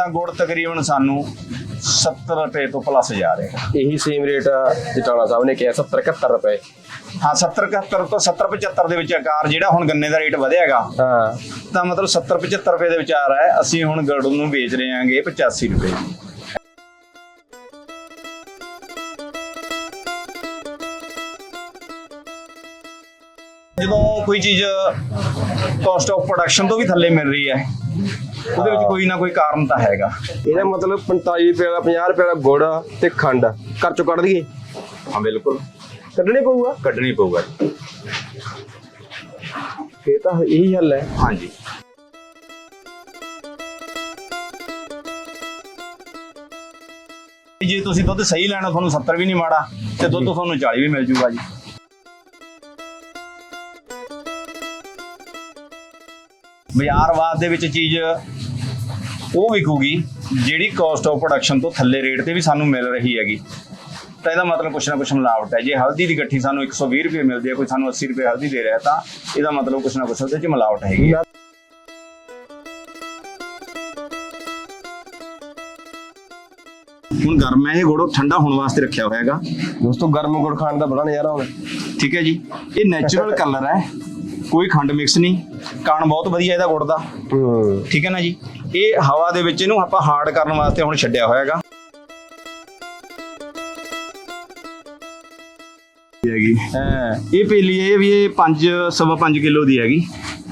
ਤਾਂ ਗੁੜ ਤਕਰੀਬਨ ਸਾਨੂੰ 70 ਰੁਪਏ ਤੋਂ ਪਲੱਸ ਜਾ ਰਿਹਾ ਇਹੀ ਸੇਮ ਰੇਟ ਜਟਾਣਾ ਸਾਹਿਬ ਨੇ ਕਿਹਾ 70 71 ਰੁਪਏ। ਹਾਂ 70 71 ਤੋਂ 70 75 ਦੇ ਵਿੱਚ ਆਕਾਰ ਜਿਹੜਾ ਹੁਣ ਗੰਨੇ ਦਾ ਰੇਟ ਵਧਿਆ ਹੈਗਾ ਹਾਂ। ਤਾਂ ਮਤਲਬ 70 75 ਰੁਪਏ ਦੇ ਵਿਚਾਰ ਹੈ। ਅਸੀਂ ਹੁਣ ਗੁੜ ਨੂੰ ਵੇਚ ਰਹੇ ਹਾਂਗੇ 85 ਰੁਪਏ। ਜਦੋਂ ਕੋਈ ਚੀਜ਼ ਕਾਸਟ ਆਫ ਪ੍ਰੋਡਕਸ਼ਨ ਤੋਂ ਵੀ ਥੱਲੇ ਮਿਲ ਰਹੀ ਹੈ ਉਹਦੇ ਵਿੱਚ ਕੋਈ ਨਾ ਕੋਈ ਕਾਰਨ ਤਾਂ ਹੈਗਾ। ਇਹਦਾ ਮਤਲਬ 45 ਰੁਪਏ ਵਾਲਾ 50 ਰੁਪਏ ਵਾਲਾ ਗੁੜ ਤੇ ਖੰਡ। ਘਰ ਚੋਂ ਕੱਢ ਦਈਏ? ਹਾਂ ਬਿਲਕੁਲ। ਕੱਢਣੇ ਪਊਗਾ? ਕੱਢਣੀ ਪਊਗਾ। ਫੇਰ ਤਾਂ ਇਹੀ ਹੱਲ ਹੈ। ਹਾਂਜੀ ਜੇ। ਤੁਸੀਂ ਦੁੱਧ ਸਹੀ ਲੈਣਾ ਤੁਹਾਨੂੰ 70 ਵੀ ਨਹੀਂ ਮਾੜਾ ਤੇ ਦੁੱਧ ਤੁਹਾਨੂੰ 40 ਵੀ ਮਿਲ ਜੂਗਾ ਜੀ। ਬਾਜ਼ਾਰਵਾਦ ਦੇ ਵਿੱਚ ਚੀਜ਼ ਉਹ ਵਿਕੂਗੀ ਜਿਹੜੀ ਕਾਸਟ ਆਫ ਪ੍ਰੋਡਕਸ਼ਨ ਤੋਂ ਥੱਲੇ ਰੇਟ ਤੇ ਵੀ ਸਾਨੂੰ ਮਿਲ ਰਹੀ ਹੈਗੀ। ਤਾਂ ਇਹਦਾ ਮਤਲਬ ਕੁਛ ਨਾ ਕੁਛ ਮਿਲਾਵਟ ਹੈ। ਜੇ ਹਲਦੀ ਦੀ ਗੱਠੀ ਸਾਨੂੰ 120 ਰੁਪਏ ਮਿਲਦੀ ਹੈ ਕੋਈ ਸਾਨੂੰ 80 ਰੁਪਏ ਹਲਦੀ ਦੇ ਰਿਹਾ ਤਾਂ ਇਹਦਾ ਮਤਲਬ ਕੁਛ ਨਾ ਕੁਛ ਉਹਦੇ 'ਚ ਮਿਲਾਵਟ ਹੈਗੀ ਹੈ। ਹੁਣ ਗਰਮ ਹੈ ਇਹ ਗੁੜ ਠੰਡਾ ਹੋਣ ਵਾਸਤੇ ਰੱਖਿਆ ਹੋਇਆ ਹੈਗਾ। ਦੋਸਤੋ ਗਰਮ ਗੁੜ ਖਾਣ ਦਾ ਬੜਾ ਨਜ਼ਾਰਾ ਹੁਣ। ਠੀਕ ਹੈ ਜੀ। ਇਹ ਨੈਚੁਰਲ ਕਲਰ ਹੈ। ਕੋਈ ਖੰਡ ਮਿਕਸ ਨਹੀਂ। ਕਾਣ ਬਹੁਤ ਵਧੀਆ ਇਹਦਾ ਗੁੜ ਦਾ। ਠੀਕ ਹੈ ਨਾ ਜੀ। ਇਹ ਹਵਾ ਦੇ ਵਿੱਚ ਇਹਨੂੰ ਆਪਾਂ ਹਾਰਡ ਕਰਨ ਵਾਸਤੇ ਹੁਣ ਛੱਡਿਆ ਹੋਇਆ ਹੈਗਾ ਹੈਗੀ। ਹਾਂ। ਇਹ ਪੇਲੀ ਇਹ ਵੀ ਇਹ 5 ਸਵਾ 5 ਕਿਲੋ ਦੀ ਹੈਗੀ।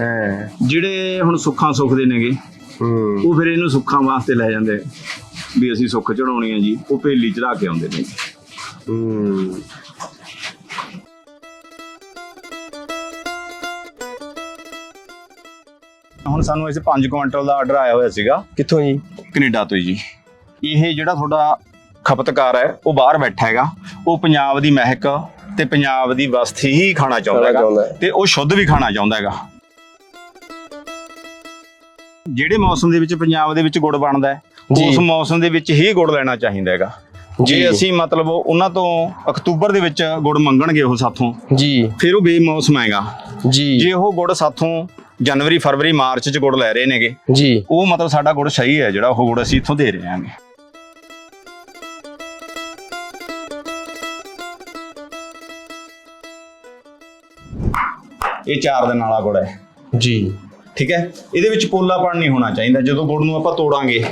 ਹਾਂ। ਜਿਹੜੇ ਹੁਣ ਸੁੱਖਾਂ ਸੁੱਖਦੇ ਨੇਗੇ ਹੂੰ। ਉਹ ਫਿਰ ਇਹਨੂੰ ਸੁੱਖਾਂ ਵਾਸਤੇ ਲੈ ਜਾਂਦੇ ਵੀ ਅਸੀਂ ਸੁੱਖ ਚੜਾਉਣੀ ਆ ਜੀ ਉਹ ਪੇਲੀ ਚੜਾ ਕੇ ਆਉਂਦੇ ਨੇ। ਹੂੰ। ਹੁਣ ਸਾਨੂੰ ਇਸ 5 ਕੁਇੰਟਲ ਦਾ ਆਰਡਰ ਆਇਆ ਹੋਇਆ ਸੀਗਾ। ਕਿੱਥੋਂ ਜੀ? ਕੈਨੇਡਾ ਤੋਂ ਜੀ। ਇਹ ਜਿਹੜਾ ਤੁਹਾਡਾ ਖਪਤਕਾਰ ਹੈ ਉਹ ਬਾਹਰ ਬੈਠਾ ਹੈਗਾ। ਉਹ ਪੰਜਾਬ ਦੀ ਮਹਿਕ ਤੇ ਪੰਜਾਬ ਦੀ ਵਸਤੀ ਹੀ ਖਾਣਾ ਚਾਹੁੰਦਾ ਹੈਗਾ। ਤੇ ਉਹ ਸ਼ੁੱਧ ਵੀ ਖਾਣਾ ਚਾਹੁੰਦਾ ਹੈਗਾ। ਜਿਹੜੇ ਮੌਸਮ ਦੇ ਵਿੱਚ ਪੰਜਾਬ ਦੇ ਵਿੱਚ ਗੁੜ ਬਣਦਾ ਹੈ। ਉਸ ਮੌਸਮ ਦੇ ਵਿੱਚ ਹੀ ਗੁੜ ਲੈਣਾ ਚਾਹੀਦਾ ਹੈਗਾ। ਜੀ। ਅਸੀਂ ਮਤਲਬ ਉਹਨਾਂ ਤੋਂ ਅਕਤੂਬਰ ਦੇ ਵਿੱਚ ਗੁੜ ਮੰਗਣਗੇ ਉਹ ਸਾਥੋਂ ਜੀ। ਫਿਰ ਉਹ ਬੇਮੌਸਮ ਹੈਗਾ। ਜੀ। ਜੇ ਉਹ ਗੁੜ ਸਾਥੋਂ ਜਨਵਰੀ ਫਰਵਰੀ ਮਾਰਚ ਚ ਗੁੜ ਲੈ ਰਹੇ ਨੇਗੇ। ਜੀ। ਉਹ ਮਤਲਬ ਸਾਡਾ ਗੁੜ ਸਹੀ ਹੈ ਜਿਹੜਾ ਉਹ ਗੁੜ ਅਸੀਂ ਇੱਥੋਂ ਦੇ ਰਹੇ ਹਾਂਗੇ। ਇਹ ਚਾਰ ਦਿਨ ਵਾਲਾ ਗੁੜ ਹੈ। ਜੀ। ਠੀਕ ਹੈ? ਇਹਦੇ ਵਿੱਚ ਪੋਲਾਪਣ ਨਹੀਂ ਹੋਣਾ ਚਾਹੀਦਾ। ਜਦੋਂ ਗੁੜ ਨੂੰ ਆਪਾਂ ਤੋੜਾਂਗੇ।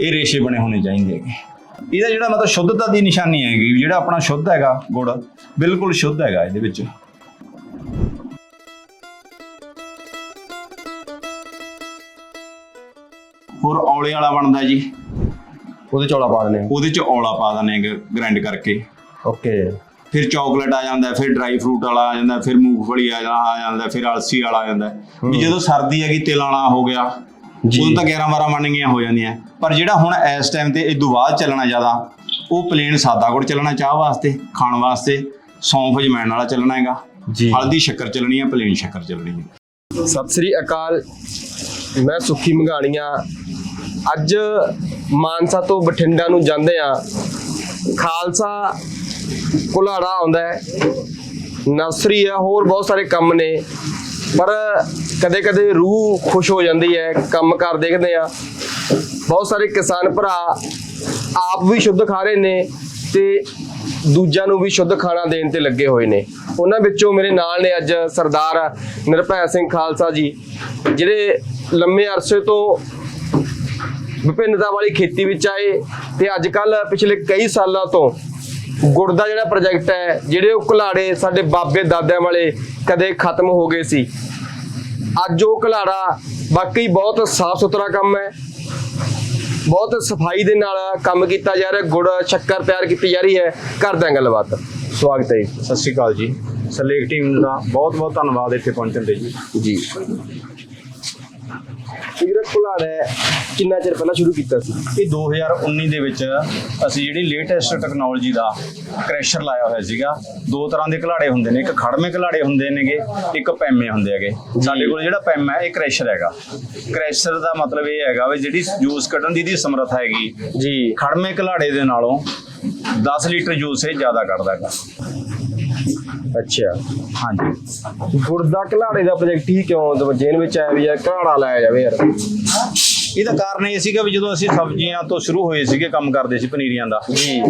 ਇਹ ਰੇਸ਼ੇ ਬਣੇ ਹੋਣੇ ਚਾਹੀਦੇ ਹੈਗੇ। ਇਹਦਾ ਜਿਹੜਾ ਮਤਲਬ ਸ਼ੁੱਧਤਾ ਦੀ ਨਿਸ਼ਾਨੀ ਹੈਗੀ ਜਿਹੜਾ ਆਪਣਾ ਸ਼ੁੱਧ ਹੈਗਾ ਗੁੜ ਬਿਲਕੁਲ ਸ਼ੁੱਧ ਹੈਗਾ ਇਹਦੇ ਵਿੱਚ। ਹੋਰ ਔਲੇ ਵਾਲਾ ਬਣਦਾ ਜੀ। ਉਹਦੇ ਚੌਲਾ ਪਾ ਦਨੇ ਉਹਦੇ ਚ ਔਲਾ ਪਾ ਦਿੰਦੇ ਗ੍ਰਾਈਂਡ ਕਰਕੇ। ਓਕੇ। ਫਿਰ ਚਾਕਲੇਟ ਆ ਜਾਂਦਾ ਫਿਰ ਡਰਾਈ ਫਰੂਟ ਵਾਲਾ ਆ ਜਾਂਦਾ ਫਿਰ ਮੂੰਗਫਲੀ ਆ ਜਾ- ਆ ਜਾਂਦਾ ਫਿਰ ਅਲਸੀ ਵਾਲਾ ਆ ਜਾਂਦਾ। ਵੀ ਜਦੋਂ ਸਰਦੀ ਹੈਗੀ ਤਿਲ ਵਾਲਾ ਹੋ ਗਿਆ। ਉਦੋਂ ਤਾਂ 11 12 ਮੰਨਗੀਆਂ ਹੋ ਜਾਂਦੀਆਂ। ਪਰ ਜਿਹੜਾ ਹੁਣ ਇਸ ਟਾਈਮ ਤੇ ਤੋਂ ਬਾਅਦ ਚੱਲਣਾ ਜ਼ਿਆਦਾ ਉਹ ਪਲੇਨ ਸਾਦਾ ਗੁੜ ਚੱਲਣਾ ਚਾਹ ਵਾਸਤੇ ਖਾਣ ਵਾਸਤੇ ਸੌਂਫ ਜਮੈਣ ਵਾਲਾ ਚੱਲਣਾ ਹੈਗਾ। ਜੀ। ਹਲਦੀ ਸ਼ੱਕਰ ਚੱਲਣੀ ਹੈ ਪਲੇਨ ਸ਼ੱਕਰ ਚੱਲਣੀ ਹੈ ਸਤਿ ਸ੍ਰੀ ਅਕਾਲ। ਮੈਂ ਸੁੱਖੀ ਮੰਗਾਣੀਆਂ। ਅੱਜ ਮਾਨਸਾ ਤੋਂ ਬਠਿੰਡਾ ਨੂੰ ਜਾਂਦੇ ਆ ਖਾਲਸਾ ਕੁਲਾੜਾ ਆਉਂਦਾ ਹੈ। ਨਰਸਰੀ ਆ ਹੋਰ ਬਹੁਤ ਸਾਰੇ ਕੰਮ ਨੇ। ਪਰ ਕਦੇ ਕਦੇ ਰੂਹ ਖੁਸ਼ ਹੋ ਜਾਂਦੀ ਹੈ, ਕੰਮ ਕਰ ਦੇਖਦੇ ਆ ਬਹੁਤ ਸਾਰੇ ਕਿਸਾਨ ਭਰਾ ਆਪ ਵੀ ਸ਼ੁੱਧ ਖਾ ਰਹੇ ਨੇ ਤੇ ਦੂਜਿਆਂ ਨੂੰ ਵੀ ਸ਼ੁੱਧ ਖਾਣਾ ਦੇਣ ਤੇ ਲੱਗੇ ਹੋਏ ਨੇ। ਉਹਨਾਂ ਵਿੱਚੋਂ ਮੇਰੇ ਨਾਲ ਨੇ ਅੱਜ ਸਰਦਾਰ ਨਿਰਭੈ ਸਿੰਘ ਖਾਲਸਾ ਜੀ, ਜਿਹੜੇ ਲੰਮੇ ਅਰਸੇ ਤੋਂ ਵਿਭਿੰਨਤਾ ਵਾਲੀ ਖੇਤੀ ਵਿੱਚ ਆਏ ਤੇ ਅੱਜ ਕੱਲ ਪਿਛਲੇ ਕਈ ਸਾਲਾਂ ਤੋਂ ਗੁੜ ਦਾ ਜਿਹੜਾ ਪ੍ਰੋਜੈਕਟ ਹੈ ਜਿਹੜੇ ਉਹ ਘੁਲਾੜੇ ਸਾਡੇ ਬਾਬੇ ਦਾਦਿਆਂ ਵਾਲੇ ਕਦੇ ਖਤਮ ਹੋ ਗਏ ਸੀ। ਅੱਜ ਉਹ ਘੁਲਾੜਾ ਵਾਕਈ ਬਹੁਤ ਸਾਫ਼ ਸੁਥਰਾ ਕੰਮ ਹੈ। ਬਹੁਤ ਸਫ਼ਾਈ ਦੇ ਨਾਲ ਕੰਮ ਕੀਤਾ ਜਾ ਰਿਹਾ ਗੁੜ ਸ਼ੱਕਰ ਤਿਆਰ ਕੀਤੀ ਜਾ ਰਹੀ ਹੈ। ਕਰਦੇ ਹਾਂ ਗੱਲਬਾਤ। ਸਵਾਗਤ ਹੈ ਜੀ। ਸਤਿ ਸ਼੍ਰੀ ਅਕਾਲ ਜੀ। ਸਲੇਕ ਟੀਮ ਦਾ ਬਹੁਤ ਬਹੁਤ ਧੰਨਵਾਦ ਇੱਥੇ ਪਹੁੰਚਣ ਲਈ ਜੀ। ਜੀ। ਘੁਲਾੜਾ ਹੈ ਕਿੰਨਾ ਚਿਰ ਪਹਿਲਾਂ ਸ਼ੁਰੂ ਕੀਤਾ ਸੀ? ਇਹ 2019 ਦੇ ਵਿੱਚ ਅਸੀਂ ਜਿਹੜੀ ਲੇਟੈਸਟ ਟੈਕਨੋਲੋਜੀ ਦਾ ਕ੍ਰੈਸ਼ਰ ਲਾਇਆ ਹੋਇਆ ਸੀਗਾ ਦੋ ਤਰ੍ਹਾਂ ਦੇ ਘਲਾੜੇ ਹੁੰਦੇ ਨੇ ਇੱਕ ਖੜਮੇ ਘਲਾੜੇ ਹੁੰਦੇ ਨੇਗੇ ਇੱਕ ਪੈਮੇ ਹੁੰਦੇ ਹੈਗੇ। ਸਾਡੇ ਕੋਲ ਜਿਹੜਾ ਪੈਮਾ ਹੈ ਇਹ ਕ੍ਰੈਸ਼ਰ ਹੈਗਾ। ਕ੍ਰੈਸ਼ਰ ਦਾ ਮਤਲਬ ਇਹ ਹੈਗਾ ਵੀ ਜਿਹੜੀ ਜੂਸ ਕੱਢਣ ਦੀ ਦੀ ਸਮਰੱਥਾ ਹੈਗੀ। ਜੀ। ਖੜਮੇ ਘਲਾੜੇ ਦੇ ਨਾਲੋਂ 10 ਲੀਟਰ ਜੂਸ ਇਹ ਜ਼ਿਆਦਾ ਕੱਢਦਾ ਹੈਗਾ। ਅੱਛਾ। ਹਾਂਜੀ। ਗੁੜ ਦਾ ਘਲਾੜੇ ਦਾ ਪ੍ਰੋਜੈਕਟ ਹੀ ਕਿਉਂ ਜੇਨ ਵਿੱਚ ਆਇਆ ਵੀ ਯਾਰ ਘਲਾੜਾ ਲਾਇਆ ਜਾਵੇ ਯਾਰ? ਇਹਦਾ ਕਾਰਨ ਇਹ ਸੀਗਾ ਵੀ ਜਦੋਂ ਅਸੀਂ ਸਬਜ਼ੀਆਂ ਤੋਂ ਸ਼ੁਰੂ ਹੋਏ ਸੀਗੇ ਕੰਮ ਕਰਦੇ ਸੀ ਪਨੀਰੀਆਂ ਦਾ। ਜੀ।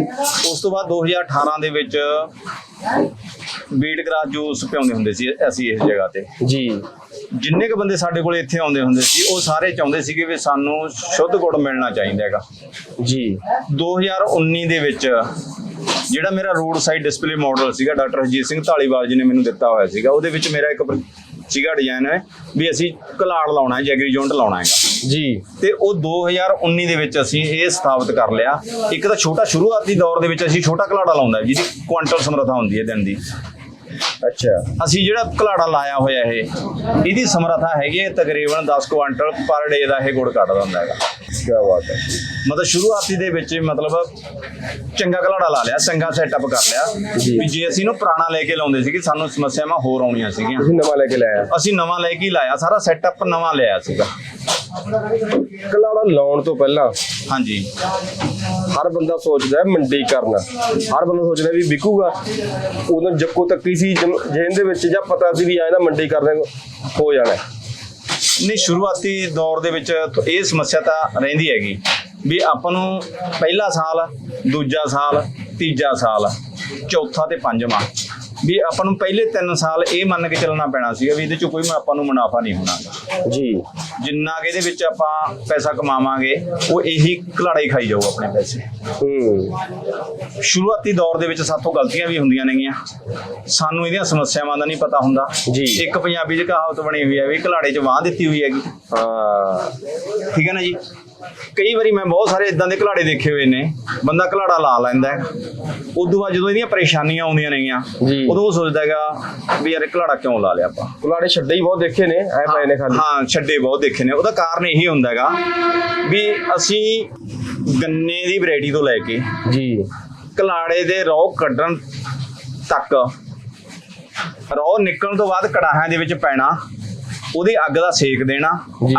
ਉਸ ਤੋਂ ਬਾਅਦ 2018 ਦੇ ਵਿੱਚ ਬੀਟ ਗ੍ਰਾਸ ਜੂਸ ਪਿਆਉਂਦੇ ਹੁੰਦੇ ਸੀ ਅਸੀਂ ਇਸ ਜਗ੍ਹਾ ਤੇ। ਜੀ। ਜਿੰਨੇ ਕ ਬੰਦੇ ਸਾਡੇ ਕੋਲ ਇੱਥੇ ਆਉਂਦੇ ਹੁੰਦੇ ਸੀ ਉਹ ਸਾਰੇ ਚਾਹੁੰਦੇ ਸੀਗੇ ਵੀ ਸਾਨੂੰ ਸ਼ੁੱਧ ਗੁੜ ਮਿਲਣਾ ਚਾਹੀਦਾ ਹੈਗਾ। ਜੀ। 2019 ਦੇ ਵਿੱਚ ਜਿਹੜਾ ਮੇਰਾ ਰੋਡ ਸਾਈਡ ਡਿਸਪਲੇ ਮਾਡਲ ਸੀਗਾ ਡਾਕਟਰ ਹਰਜੀਤ ਸਿੰਘ ਢਾਲੀਵਾਲ ਜੀ ਨੇ ਮੈਨੂੰ ਦਿੱਤਾ ਹੋਇਆ ਸੀਗਾ। ਉਹਦੇ ਵਿੱਚ ਮੇਰਾ ਇੱਕ ਸੀਗਾ ਡਿਜ਼ਾਈਨ ਹੈ ਵੀ ਅਸੀਂ ਕਲਾੜ ਲਾਉਣਾ ਹੈ ਜੈਗਰੀ ਜੌਂਟ ਲਾਉਣਾ ਹੈਗਾ। ਜੀ। ਤੇ ਉਹ 2019 ਦੇ ਵਿੱਚ ਅਸੀਂ ਇਹ ਸਥਾਪਿਤ ਕਰ ਲਿਆ। ਇੱਕ ਤਾਂ ਛੋਟਾ ਸ਼ੁਰੂਆਤੀ ਦੌਰ ਦੇ ਵਿੱਚ ਅਸੀਂ ਛੋਟਾ ਕਲਾੜਾ ਲਾਉਂਦਾ ਜਿਹਦੀ ਕੁਆਂਟਲ ਸਮਰੱਥਾ ਹੁੰਦੀ ਹੈ ਦਿਨ ਦੀ। ਅੱਛਾ। ਅਸੀਂ ਜਿਹੜਾ ਕਲਾੜਾ ਲਾਇਆ ਹੋਇਆ ਇਹ ਇਹਦੀ ਸਮਰੱਥਾ ਹੈਗੀ ਹੈ ਤਕਰੀਬਨ 10 ਕੁਆਂਟਲ ਪਰ ਡੇ ਦਾ ਇਹ ਗੁੜ ਕੱਢਦਾ ਹੁੰਦਾ ਹੈਗਾ। ਕੀ ਬਾਤ ਹੈ। ਮਤਲਬ ਸ਼ੁਰੂਆਤੀ ਦੇ ਵਿੱਚ ਮਤਲਬ ਚੰਗਾ ਘਲਾੜਾ ਲਾ ਲਿਆ ਚੰਗਾ ਸੈਟਅਪ ਕਰ ਲਿਆ ਜੀ। ਵੀ ਜੇ ਅਸੀਂ ਇਹਨੂੰ ਪੁਰਾਣਾ ਲੈ ਕੇ ਲਾਉਂਦੇ ਸੀਗੇ ਸਾਨੂੰ ਸਮੱਸਿਆਵਾਂ ਹੋਰ ਆਉਣੀਆਂ ਸੀਗੀਆਂ। ਤੁਸੀਂ ਨਵਾਂ ਲੈ ਕੇ ਲਾਇਆ। ਅਸੀਂ ਨਵਾਂ ਲੈ ਕੇ ਲਾਇਆ ਸਾਰਾ ਸੈਟਅਪ ਨਵਾਂ ਲਿਆ ਸੀਗਾ। ਘਲਾੜਾ ਲਾਉਣ ਤੋਂ ਪਹਿਲਾਂ ਹਾਂਜੀ। ਹਰ ਬੰਦਾ ਸੋਚਦਾ ਹੈ ਮੰਡੀ ਕਰਨਾ। ਹਰ ਬੰਦਾ ਸੋਚਦਾ ਵੀ ਵਿਕੂਗਾ। ਉਦੋਂ ਜੱਕੋ ਤੱਕੀ ਸੀ ਜੇਨ ਦੇ ਵਿੱਚ ਜਾਂ ਪਤਾ ਸੀ ਵੀ ਆ ਇਹਦਾ ਮੰਡੀ ਕਰਦੇ ਹੋ ਜਾਣਾ। ਨਹੀਂ ਸ਼ੁਰੂਆਤੀ ਦੌਰ ਦੇ ਵਿੱਚ ਇਹ ਸਮੱਸਿਆ ਤਾਂ ਰਹਿੰਦੀ ਹੈਗੀ। ਵੀ ਆਪਾਂ ਨੂੰ ਪਹਿਲਾ ਸਾਲ ਦੂਜਾ ਸਾਲ ਤੀਜਾ ਸਾਲ ਚੌਥਾ ਤੇ ਪੰਜਵਾਂ ਵੀ ਆਪਾਂ ਨੂੰ ਪਹਿਲੇ 3 ਸਾਲ ਇਹ ਮੰਨ ਕੇ ਚੱਲਣਾ ਪੈਣਾ ਸੀਗਾ ਵੀ ਇਹਦੇ ਚ ਕੋਈ ਆਪਾਂ ਨੂੰ ਮੁਨਾਫਾ ਨਹੀਂ ਹੋਣਾ। ਜੀ। ਜਿੰਨਾ ਕਿ ਇਹਦੇ ਵਿੱਚ ਆਪਾਂ ਪੈਸਾ ਕਮਾਵਾਂਗੇ ਉਹ ਇਹੀ ਘਲਾੜਾ ਹੀ ਖਾਈ ਜਾਊ ਆਪਣੇ ਪੈਸੇ। ਹੂੰ। ਸ਼ੁਰੂਆਤੀ ਦੌਰ ਦੇ ਵਿੱਚ ਸਾਥੋਂ ਗਲਤੀਆਂ ਵੀ ਹੁੰਦੀਆਂ ਨੇਗੀਆਂ। ਸਾਨੂੰ ਇਹਦੀਆਂ ਸਮੱਸਿਆਵਾਂ ਦਾ ਨਹੀਂ ਪਤਾ ਹੁੰਦਾ। ਜੀ। ਇੱਕ ਪੰਜਾਬੀ 'ਚ ਕਹਾਵਤ ਬਣੀ ਹੋਈ ਹੈ ਵੀ ਘਲਾੜੇ 'ਚ ਵਾਹ ਦਿੱਤੀ ਹੋਈ ਹੈਗੀ। ਹਾਂ। ਠੀਕ ਹੈ ਨਾ ਜੀ? ਕਈ ਵਾਰੀ ਮੈਂ ਬਹੁਤ ਸਾਰੇ ਇਦਾਂ ਦੇ ਘਲਾੜੇ ਦੇਖੇ ਹੋਏ ਨੇ ਬੰਦਾ ਘਲਾੜਾ ਲਾ ਲੈਂਦਾ ਹੈ। ਉਦੋਂ ਬਾਅਦ ਜਦੋਂ ਇਹਦੀਆਂ ਪਰੇਸ਼ਾਨੀਆਂ ਆਉਂਦੀਆਂ ਨੇਗੀਆਂ ਜੀ। ਉਦੋਂ ਉਹ ਸੋਚਦਾ ਹੈਗਾ ਵੀ ਯਾਰ ਇਹ ਘਲਾੜਾ ਕਿਉਂ ਲਾ ਲਿਆ ਆਪਾਂ? ਘਲਾੜੇ ਛੱਡੇ ਹੀ ਬਹੁਤ ਦੇਖੇ ਨੇ ਐ ਪਏ ਨੇ ਖਾਲੀ। ਹਾਂ ਛੱਡੇ ਬਹੁਤ ਦੇਖੇ ਨੇ। ਉਹਦਾ ਕਾਰਨ ਇਹੀ ਹੁੰਦਾ ਹੈਗਾ ਵੀ ਅਸੀਂ ਗੰਨੇ ਦੀ ਵੈਰਾਈਟੀ ਤੋਂ ਲੈ ਕੇ ਜੀ। ਕਲਾੜੇ ਦੇ ਰੋਹ ਕੱਢਣ ਤੱਕ ਰੋਹ ਨਿਕਲਣ ਤੋਂ ਬਾਅਦ ਕੜਾਹਾਂ ਦੇ ਵਿੱਚ ਪੈਣਾ ਉਹਦੀ ਅੱਗ ਦਾ ਸੇਕ ਦੇਣਾ।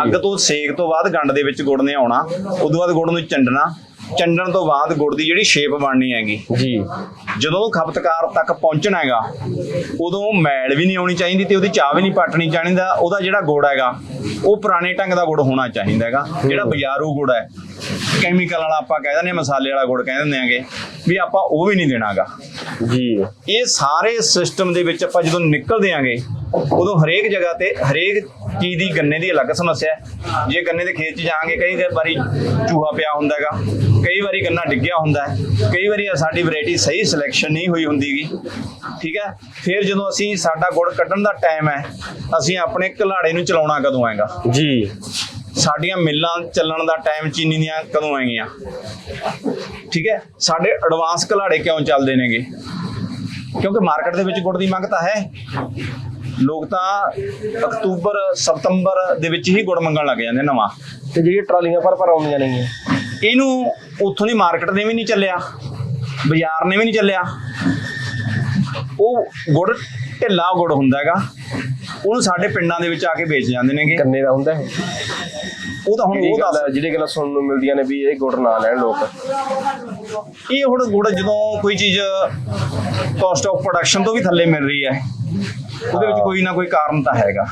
ਅੱਗ ਤੋਂ ਸੇਕ ਤੋਂ ਬਾਅਦ ਗੰਡ ਦੇ ਵਿੱਚ ਗੁੜ ਨੇ ਆਉਣਾ ਉਦੋਂ ਬਾਅਦ ਗੁੜ ਨੂੰ ਚੰਡਣਾ ਚੰਡਣ ਤੋਂ ਬਾਅਦ ਗੁੜ ਦੀ ਜਿਹੜੀ ਸ਼ੇਪ ਬਣਨੀ ਹੈਗੀ। ਜੀ। ਜਦੋਂ ਖਪਤਕਾਰ ਤੱਕ ਪਹੁੰਚਣਾ ਹੈਗਾ ਉਦੋਂ ਮੈਲ ਵੀ ਨਹੀਂ ਆਉਣੀ ਚਾਹੀਦੀ ਤੇ ਉਹਦੀ ਚਾਹ ਵੀ ਨਹੀਂ ਪਟਣੀ ਚਾਹੀਦਾ ਉਹਦਾ ਜਿਹੜਾ ਗੁੜ ਹੈਗਾ ਉਹ ਪੁਰਾਣੇ ਢੰਗ ਦਾ ਗੁੜ ਹੋਣਾ ਚਾਹੀਦਾ ਹੈਗਾ ਜਿਹੜਾ ਬਾਜ਼ਾਰੂ ਗੁੜ ਹੈ। ਕੈਮੀਕਲ ਵਾਲਾ ਆਪਾਂ ਕਹਿ ਦਿੰਦੇ ਹਾਂ ਮਸਾਲੇ ਵਾਲਾ ਗੁੜ ਕਹਿ ਦਿੰਦੇ ਆਂਗੇ ਵੀ ਆਪਾਂ ਉਹ ਵੀ ਨਹੀਂ ਦੇਣਾਗਾ। ਜੀ। ਇਹ ਸਾਰੇ ਸਿਸਟਮ ਦੇ ਵਿੱਚ ਆਪਾਂ ਜਦੋਂ ਨਿਕਲਦੇ ਆਂਗੇ ਉਦੋਂ ਹਰੇਕ ਜਗ੍ਹਾ ਤੇ ਹਰੇਕ ਚੀਜ਼ ਦੀ ਗੰਨੇ ਦੀ ਅਲੱਗ ਸਮੱਸਿਆ ਹੈ। ਜੇ ਗੰਨੇ ਦੇ ਖੇਤ 'ਚ ਜਾਾਂਗੇ ਕਈ ਵਾਰੀ ਚੂਹਾ ਪਿਆ ਹੁੰਦਾ ਹੈਗਾ ਕਈ ਵਾਰੀ ਗੰਨਾ ਡਿੱਗਿਆ ਹੁੰਦਾ ਹੈ ਕਈ ਵਾਰੀ ਸਾਡੀ ਵੈਰਾਈਟੀ ਸਹੀ ਸਿਲੈਕਸ਼ਨ ਨਹੀਂ ਹੋਈ ਹੁੰਦੀਗੀ। ਠੀਕ ਹੈ? ਫਿਰ ਜਦੋਂ ਅਸੀਂ ਸਾਡਾ ਗੁੜ ਕੱਢਣ ਦਾ ਟਾਈਮ ਹੈ ਅਸੀਂ ਆਪਣੇ ਘਲਾੜੇ ਨੂੰ ਚਲਾਉਣਾ ਕਦੋਂ ਆਏਗਾ? ਜੀ। ਸਾਡੀਆਂ ਮਿੱਲਾਂ ਚੱਲਣ ਦਾ ਟਾਈਮ ਚੀਨੀ ਦੀਆਂ ਕਦੋਂ ਆਏਗੀਆਂ? ਠੀਕ ਹੈ? ਸਾਡੇ ਐਡਵਾਂਸ ਘਲਾੜੇ ਕਿਉਂ ਚੱਲਦੇ ਨੇਗੇ? ਕਿਉਂਕਿ ਮਾਰਕੀਟ ਦੇ ਵਿੱਚ ਗੁੜ ਦੀ ਮੰਗ ਤਾਂ ਹੈ। ਲੋਕ ਤਾਂ ਅਕਤੂਬਰ ਸਤੰਬਰ ਦੇ ਵਿੱਚ ਹੀ ਗੁੜ ਮੰਗਣ ਲੱਗ ਜਾਂਦੇ ਨਵਾਂ। ਤੇ ਜਿਹੜੀ ਟਰਾਲੀਆਂ ਪਰ ਪਰ ਆਉਂਦੀਆਂ ਨੇ ਇਹਨੂੰ ਉੱਥੋਂ ਦੀ ਮਾਰਕੀਟ ਨੇ ਵੀ ਨਹੀਂ ਚੱਲਿਆ ਬਾਜ਼ਾਰ ਨੇ ਵੀ ਨਹੀਂ ਚੱਲਿਆ। ਉਹ ਗੁੜ ਢਿੱਲਾ ਗੁੜ ਹੁੰਦਾ ਹੈਗਾ। ਉਹਨੂੰ ਸਾਡੇ ਪਿੰਡਾਂ ਦੇ ਵਿੱਚ ਆ ਕੇ ਵੇਚ ਜਾਂਦੇ ਨੇਗੇ। ਕੰਨੇ ਦਾ ਹੁੰਦਾ ਹੈ ਉਹ ਤਾਂ ਹੁਣ ਉਹ ਦੱਸ ਜਿਹੜੀ ਗੱਲਾਂ ਸੁਣਨ ਨੂੰ ਮਿਲਦੀਆਂ ਨੇ ਵੀ ਇਹ ਗੁੜ ਨਾ ਲੈਣ ਲੋਕ। ਇਹ ਹੁਣ ਗੁੜ ਜਦੋਂ ਕੋਈ ਚੀਜ਼ ਕਾਸਟ ਆਫ ਪ੍ਰੋਡਕਸ਼ਨ ਤੋਂ ਵੀ ਥੱਲੇ ਮਿਲ ਰਹੀ ਹੈ ਉਹਦੇ ਵਿੱਚ ਕੋਈ ਨਾ ਕੋਈ ਕਾਰਨ ਤਾਂ ਹੈਗਾ।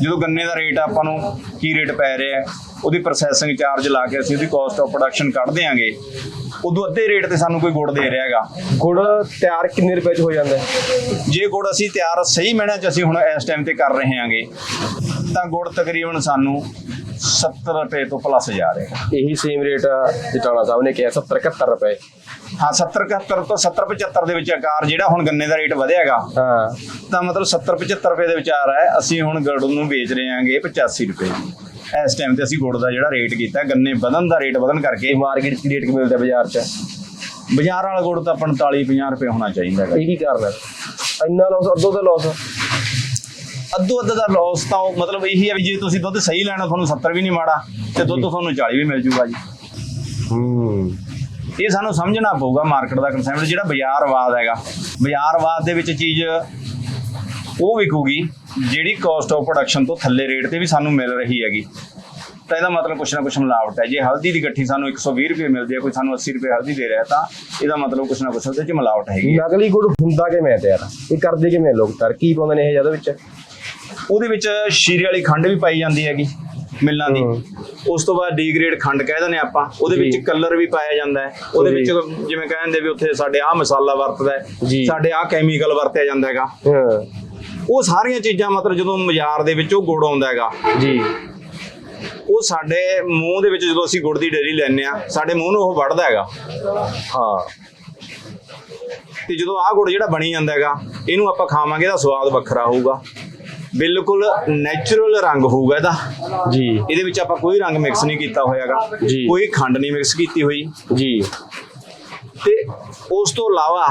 ਜਦੋਂ ਗੰਨੇ ਦਾ ਰੇਟ ਆਪਾਂ ਨੂੰ ਕੀ ਰੇਟ ਪੈ ਰਿਹਾ ਹੈ ਉਹਦੀ ਪ੍ਰੋਸੈਸਿੰਗ ਚਾਰਜ ਲਾ ਕੇ ਅਸੀਂ ਉਹਦੀ ਕਾਸਟ ਆਫ ਪ੍ਰੋਡਕਸ਼ਨ ਕੱਢ ਦਿਆਂਗੇ। ਉਦੋਂ ਅੱਧੇ ਰੇਟ ਤੇ ਸਾਨੂੰ ਕੋਈ ਗੁੜ ਦੇ ਰਿਹਾ ਹੈਗਾ। ਗੁੜ ਤਿਆਰ ਕਿੰਨੇ ਰੁਪਏ ਚ ਹੋ ਜਾਂਦਾ ਹੈ? ਜੇ ਗੁੜ ਅਸੀਂ ਤਿਆਰ ਸਹੀ ਮਹੀਨਿਆਂ 'ਚ ਅਸੀਂ ਹੁਣ ਇਸ ਟਾਈਮ ਤੇ ਕਰ ਰਹੇ ਹਾਂਗੇ ਤਾਂ ਗੁੜ ਤਕਰੀਬਨ ਸਾਨੂੰ 70 ਰੁਪਏ ਤੋਂ ਪਲੱਸ ਜਾ ਰਿਹਾ। ਹੈ ਇਹੀ ਸੇਮ ਰੇਟ ਜਟਾਣਾ ਸਾਹਿਬ ਨੇ ਕਿਹਾ 70 71 ਰੁਪਏ। ਹਾਂ 70 71 ਤੋਂ 70 75 ਦੇ ਵਿੱਚ ਆਕਾਰ ਜਿਹੜਾ ਹੁਣ ਗੰਨੇ ਦਾ ਰੇਟ ਵਧਿਆ ਹੈਗਾ ਹਾਂ। ਤਾਂ ਮਤਲਬ 70 75 ਰੁਪਏ ਦੇ ਵਿਚਾਰ ਹੈ। ਅਸੀਂ ਹੁਣ ਗੁੜ ਨੂੰ ਵੇਚ ਰਹੇ ਹਾਂਗੇ 85 ਰੁਪਏ। ਇਸ ਟਾਈਮ ਤੇ ਅਸੀਂ ਗੁੜ ਦਾ ਜਿਹੜਾ ਰੇਟ ਕੀਤਾ ਗੰਨੇ ਵਧਣ ਦਾ ਰੇਟ ਵਧਣ ਕਰਕੇ ਇਹ ਮਾਰਕੀਟ ਚ ਰੇਟ ਕਿ ਮਿਲਦਾ ਬਾਜ਼ਾਰ ਚ? ਬਾਜ਼ਾਰ ਵਾਲਾ ਗੁੜ ਤਾਂ 45 50 ਰੁਪਏ ਹੋਣਾ ਚਾਹੀਦਾ ਹੈਗਾ। ਇਹ ਕੀ ਕਾਰਨ ਹੈ? ਇੰਨਾ ਲਾਸ ਅੱਧੋ ਦਾ ਲਾਸ ਅੱਧੋ ਅੱਧ ਦਾ ਲਾਸ ਤਾਂ ਉਹ ਮਤਲਬ ਇਹੀ ਹੈ ਵੀ ਜੇ ਤੁਸੀਂ ਦੁੱਧ ਸਹੀ ਲੈਣਾ ਤੁਹਾਨੂੰ 70 ਵੀ ਨਹੀਂ ਮਾੜਾ ਤੇ ਦੁੱਧ ਤੁਹਾਨੂੰ 40 ਵੀ ਮਿਲ ਜੂਗਾ ਜੀ। ਹੂੰ। ਇਹ ਸਾਨੂੰ ਸਮਝਣਾ ਪਊਗਾ ਮਾਰਕੀਟ ਦਾ ਕਨਸੈਪਟ ਜਿਹੜਾ ਬਾਜ਼ਾਰਵਾਦ ਹੈਗਾ। ਬਾਜ਼ਾਰਵਾਦ ਦੇ ਵਿੱਚ ਚੀਜ਼ ਉਹ ਵਿਕੂਗੀ ਜਿਹੜੀ ਕਾਸਟ ਆਫ ਪ੍ਰੋਡਕਸ਼ਨ ਤੋਂ ਥੱਲੇ ਰੇਟ ਤੇ ਵੀ ਸਾਨੂੰ ਮਿਲ ਰਹੀ ਹੈਗੀ। ਤਾਂ ਇਹਦਾ ਮਤਲਬ ਕੁਛ ਨਾ ਕੁਛ ਮਿਲਾਵਟ ਹੈ। ਜੇ ਹਲਦੀ ਦੀ ਗੱਠੀ ਸਾਨੂੰ 120 ਰੁਪਏ ਮਿਲਦੀ ਹੈ ਕੋਈ ਸਾਨੂੰ 80 ਰੁਪਏ ਹਲਦੀ ਦੇ ਰਿਹਾ ਤਾਂ ਇਹਦਾ ਮਤਲਬ ਕੁਛ ਨਾ ਕੁਛ ਉਹਦੇ 'ਚ ਮਿਲਾਵਟ ਹੈਗੀ ਨਕਲੀ ਗੁੜ ਹੁੰਦਾ ਕਿਵੇਂ ਤੇ ਯਾਰ ਇਹ ਕਰਦੇ ਕਿਵੇਂ ਲੋਕ? ਤਰ ਕੀ ਪਾਉਂਦੇ ਨੇ ਇਹ ਜ਼ਿਆਦਾ ਵਿੱਚ? ਉਹਦੇ ਵਿੱਚ ਸ਼ੀਰੇ ਵਾਲੀ ਖੰਡ ਵੀ ਪਾਈ ਜਾਂਦੀ ਹੈਗੀ ਮਿਲਾਂ ਦੀ। ਉਸ ਤੋਂ ਬਾਅਦ ਡੀ ਗ੍ਰੇਡ ਖੰਡ ਕਹਿ ਦਿੰਦੇ ਆਪਾਂ। ਉਹਦੇ ਵਿੱਚ। ਕਲਰ ਵੀ ਪਾਇਆ ਜਾਂਦਾ ਹੈ। ਉਹਦੇ। ਵਿੱਚ ਜਿਵੇਂ ਕਹਿੰਦੇ ਵੀ ਉੱਥੇ ਸਾਡੇ ਆਹ ਮਸਾਲਾ ਵਰਤਦਾ ਹੈ। ਸਾਡੇ ਆਹ ਕੈਮੀਕਲ ਵਰਤਿਆ ਜਾਂਦਾ ਹੈਗਾ। ਉਹ ਸਾਰੀਆਂ ਚੀਜ਼ਾਂ ਮਤਲਬ ਜਦੋਂ ਬਾਜ਼ਾਰ ਦੇ ਵਿੱਚ ਉਹ ਗੁੜ ਆਉਂਦਾ ਹੈਗਾ। ਜੀ। ਉਹ ਸਾਡੇ ਮੂੰਹ ਦੇ ਵਿੱਚ ਜਦੋਂ ਅਸੀਂ ਗੁੜ ਦੀ ਡੇਰੀ ਲੈਂਦੇ ਆ ਸਾਡੇ ਮੂੰਹ ਨੂੰ ਉਹ ਵੜਦਾ ਹੈਗਾ। ਹਾਂ। ਤੇ ਜਦੋਂ ਆਹ ਗੁੜ ਜਿਹੜਾ ਬਣੀ ਜਾਂਦਾ ਹੈਗਾ ਇਹਨੂੰ ਆਪਾਂ ਖਾਵਾਂਗੇ ਇਹਦਾ ਸਵਾਦ ਵੱਖਰਾ ਹੋਊਗਾ। ਬਿਲਕੁਲ ਨੈਚੁਰਲ ਰੰਗ ਹੋਊਗਾ ਇਹਦਾ। ਜੀ। ਇਹਦੇ ਵਿੱਚ ਆਪਾਂ ਕੋਈ ਰੰਗ ਮਿਕਸ ਨਹੀਂ ਕੀਤਾ ਹੋਇਆਗਾ। ਜੀ। ਕੋਈ ਖੰਡ ਨਹੀਂ ਮਿਕਸ ਕੀਤੀ ਹੋਈ। ਜੀ। ਤੇ ਉਸ ਤੋਂ ਇਲਾਵਾ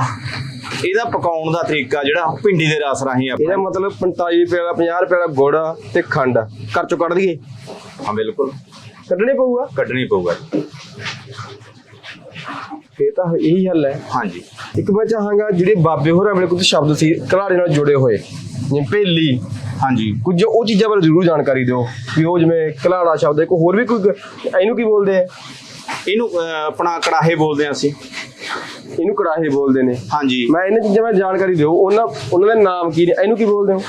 ਇਹਦਾ ਪਕਾਉਣ ਦਾ ਤਰੀਕਾ ਜਿਹੜਾ ਭਿੰਡੀ ਦੇ ਰਸ ਰਾਹੀਂ ਇਹਦਾ ਆਪਾਂ ਮਤਲਬ 45 ਰੁਪਏ ਵਾਲਾ 50 ਰੁਪਏ ਵਾਲਾ ਗੁੜ ਤੇ ਖੰਡ। ਘਰ ਚੋਂ ਕੱਢ ਦਈਏ? ਹਾਂ ਬਿਲਕੁਲ। ਕੱਢਣੇ ਪਊਗਾ? ਕੱਢਣੀ ਪਊਗਾ ਫੇਰ ਤਾਂ ਇਹੀ ਹੱਲ ਹੈ। ਹਾਂਜੀ ਇੱਕ ਮੈਂ ਚਾਹਾਂਗਾ ਜਿਹੜੇ ਬਾਬੇ ਹੋਰਾਂ ਵੇਲੇ ਕੁਝ ਸ਼ਬਦ ਸੀ ਕਲਾੜੇ ਨਾਲ ਜੁੜੇ ਹੋਏ। ਜਿਵੇਂ ਭੇਲੀ। ਹਾਂਜੀ। ਕੁਝ ਉਹ ਚੀਜ਼ਾਂ ਬਾਰੇ ਜ਼ਰੂਰ ਜਾਣਕਾਰੀ ਦਿਓ ਵੀ ਉਹ ਜਿਵੇਂ ਕਲਾੜਾ ਸ਼ਬਦ ਹੈ ਕੋਈ ਹੋਰ ਵੀ ਕੋਈ ਇਹਨੂੰ ਕੀ ਬੋਲਦੇ ਆ? ਇਹਨੂੰ ਅਹ, ਆਪਣਾ ਕੜਾਹੇ ਬੋਲਦੇ ਆ ਅਸੀਂ। ਇਹਨੂੰ ਕੜਾਹੇ ਬੋਲਦੇ ਨੇ। ਹਾਂਜੀ। ਮੈਂ ਇਹਨਾਂ ਚੀਜ਼ਾਂ ਬਾਰੇ ਜਾਣਕਾਰੀ ਦਿਓ। ਉਹਨਾਂ ਉਹਨਾਂ ਦੇ ਨਾਮ ਕੀ ਨੇ? ਇਹਨੂੰ ਕੀ ਬੋਲਦੇ ਹੋ?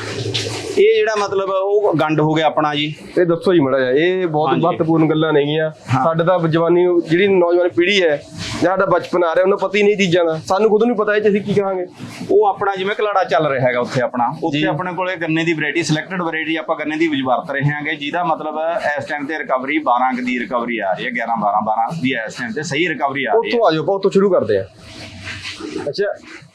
ਇਹ ਜਿਹੜਾ ਮਤਲਬ ਉਹ ਗੰਡ ਹੋ ਗਿਆ ਆਪਣਾ ਜੀ। ਇਹ ਦੱਸੋ ਜੀ ਮੜਾ ਜਾ ਇਹ ਬਹੁਤ ਹਾਂਜੀ। ਮਹੱਤਵਪੂਰਨ ਗੱਲਾਂ ਨੇਗੀਆਂ। ਸਾਡੇ ਤਾਂ ਜਵਾਨੀ ਜਿਹੜੀ ਨੌਜਵਾਨ ਪੀੜ੍ਹੀ ਹੈ ਸਾਡਾ ਬਚਪਨ ਆ ਰਿਹਾ ਉਹਨਾਂ ਪਤਾ ਹੀ ਨਹੀਂ ਚੀਜ਼ਾਂ ਦਾ। ਸਾਨੂੰ ਖੁਦ ਨੂੰ ਪਤਾ ਹੈ ਕਿ ਅਸੀਂ ਕੀ ਕਹਾਂਗੇ। ਉਹ ਆਪਣਾ ਜਿਵੇਂ ਕਲਾੜਾ ਚੱਲ ਰਿਹਾ ਹੈਗਾ ਉੱਥੇ ਆਪਣਾ। ਉੱਥੇ ਆਪਣੇ ਕੋਲੇ ਗੰਨੇ ਦੀ ਵੈਰਾਈਟੀ ਸਿਲੈਕਟਡ ਵੈਰਾਈਟੀ ਆਪਾਂ ਗੰਨੇ ਦੀ ਵਰਤ ਰਹੇ ਹਾਂਗੇ ਜਿਹਦਾ ਮਤਲਬ ਇਸ ਟਾਈਮ ਤੇ ਰਿਕਵਰੀ 12 ਕੁ ਦੀ ਰਿਕਵਰੀ ਆ ਰਹੀ ਹੈ 11 12 12 ਦੀ ਇਸ ਟਾਈਮ ਤੇ ਸਹੀ ਰਿਕਵਰੀ ਆ ਰਹੀ ਹੈ। ਉੱਥੋਂ ਆ ਜਾਓ ਆਪਾਂ ਉੱਥੋਂ ਸ਼ੁਰੂ ਕਰਦੇ ਆ ਅੱਛਾ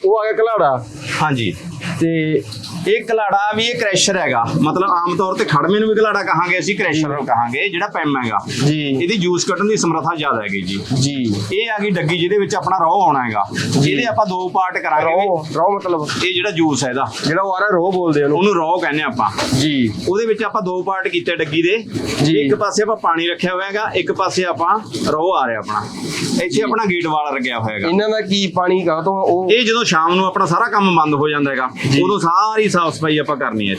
ਉਹ ਆ ਗਿਆ ਕਲਾੜਾ। ਹਾਂਜੀ। ਤੇ ਇਹ ਕਲਾੜਾ ਵੀ ਇਹ ਕ੍ਰੈਸ਼ਰ ਹੈਗਾ। ਮਤਲਬ ਆਮ ਤੌਰ ਤੇ ਖੜਮੇ ਨੂੰ ਵੀ ਕਲਾੜਾ ਕਹਾਂਗੇ ਅਸੀਂ ਕ੍ਰੈਸ਼ਰ ਕਹਾਂਗੇ ਜਿਹੜਾ ਪੈਮ ਹੈਗਾ। ਜੀ। ਇਹਦੀ ਜੂਸ ਕੱਢਣ ਦੀ ਸਮਰੱਥਾ ਜ਼ਿਆਦਾ ਹੈਗੀ ਜੀ। ਜੀ। ਇਹ ਆ ਗਈ ਡੱਗੀ ਜਿਹਦੇ ਵਿੱਚ ਆਪਣਾ ਰੋਹ ਆਉਣਾ ਹੈਗਾ। ਇਹਦੇ ਆਪਾਂ ਦੋ ਪਾਰਟ ਕਰਾਂਗੇ ਰੋ ਰੋ ਮਤਲਬ? ਇਹ ਜਿਹੜਾ ਜੂਸ ਹੈ ਇਹਦਾ। ਜਿਹੜਾ ਉਹ ਆ ਰਿਹਾ ਰੋ ਬੋਲਦੇ ਉਹਨੂੰ ਉਹਨੂੰ ਰੋਹ ਕਹਿੰਦੇ ਆਪਾਂ। ਜੀ। ਉਹਦੇ ਵਿੱਚ ਆਪਾਂ ਦੋ ਪਾਰਟ ਕੀਤੇ ਡੱਗੀ ਦੇ। ਜੀ। ਇੱਕ ਪਾਸੇ ਆਪਾਂ ਪਾਣੀ ਰੱਖਿਆ ਹੋਇਆ ਹੈਗਾ ਇੱਕ ਪਾਸੇ ਆਪਾਂ ਰੋਹ ਆ ਰਿਹਾ ਆਪਣਾ। ਇੱਥੇ ਆਪਣਾ ਗੇਟ ਵਾਲ ਲੱਗਿਆ ਹੋਇਆ ਹੈਗਾ। ਇਹਨਾਂ ਦਾ ਕੀ ਪਾਣੀ ਕਾ ਤੋਂ ਉਹ ਇਹ ਜਦੋਂ ਸ਼ਾਮ ਨੂੰ ਆਪਣਾ ਸਾਰਾ ਕੰਮ ਬੰਦ ਹੋ ਜਾਂਦਾ ਹੈਗਾ। ਉਦੋਂ ਸਾਰੀ ਸਾਫ਼ ਸਫ਼ਾਈ ਆਪਾਂ ਕਰਨੀ ਹੈ।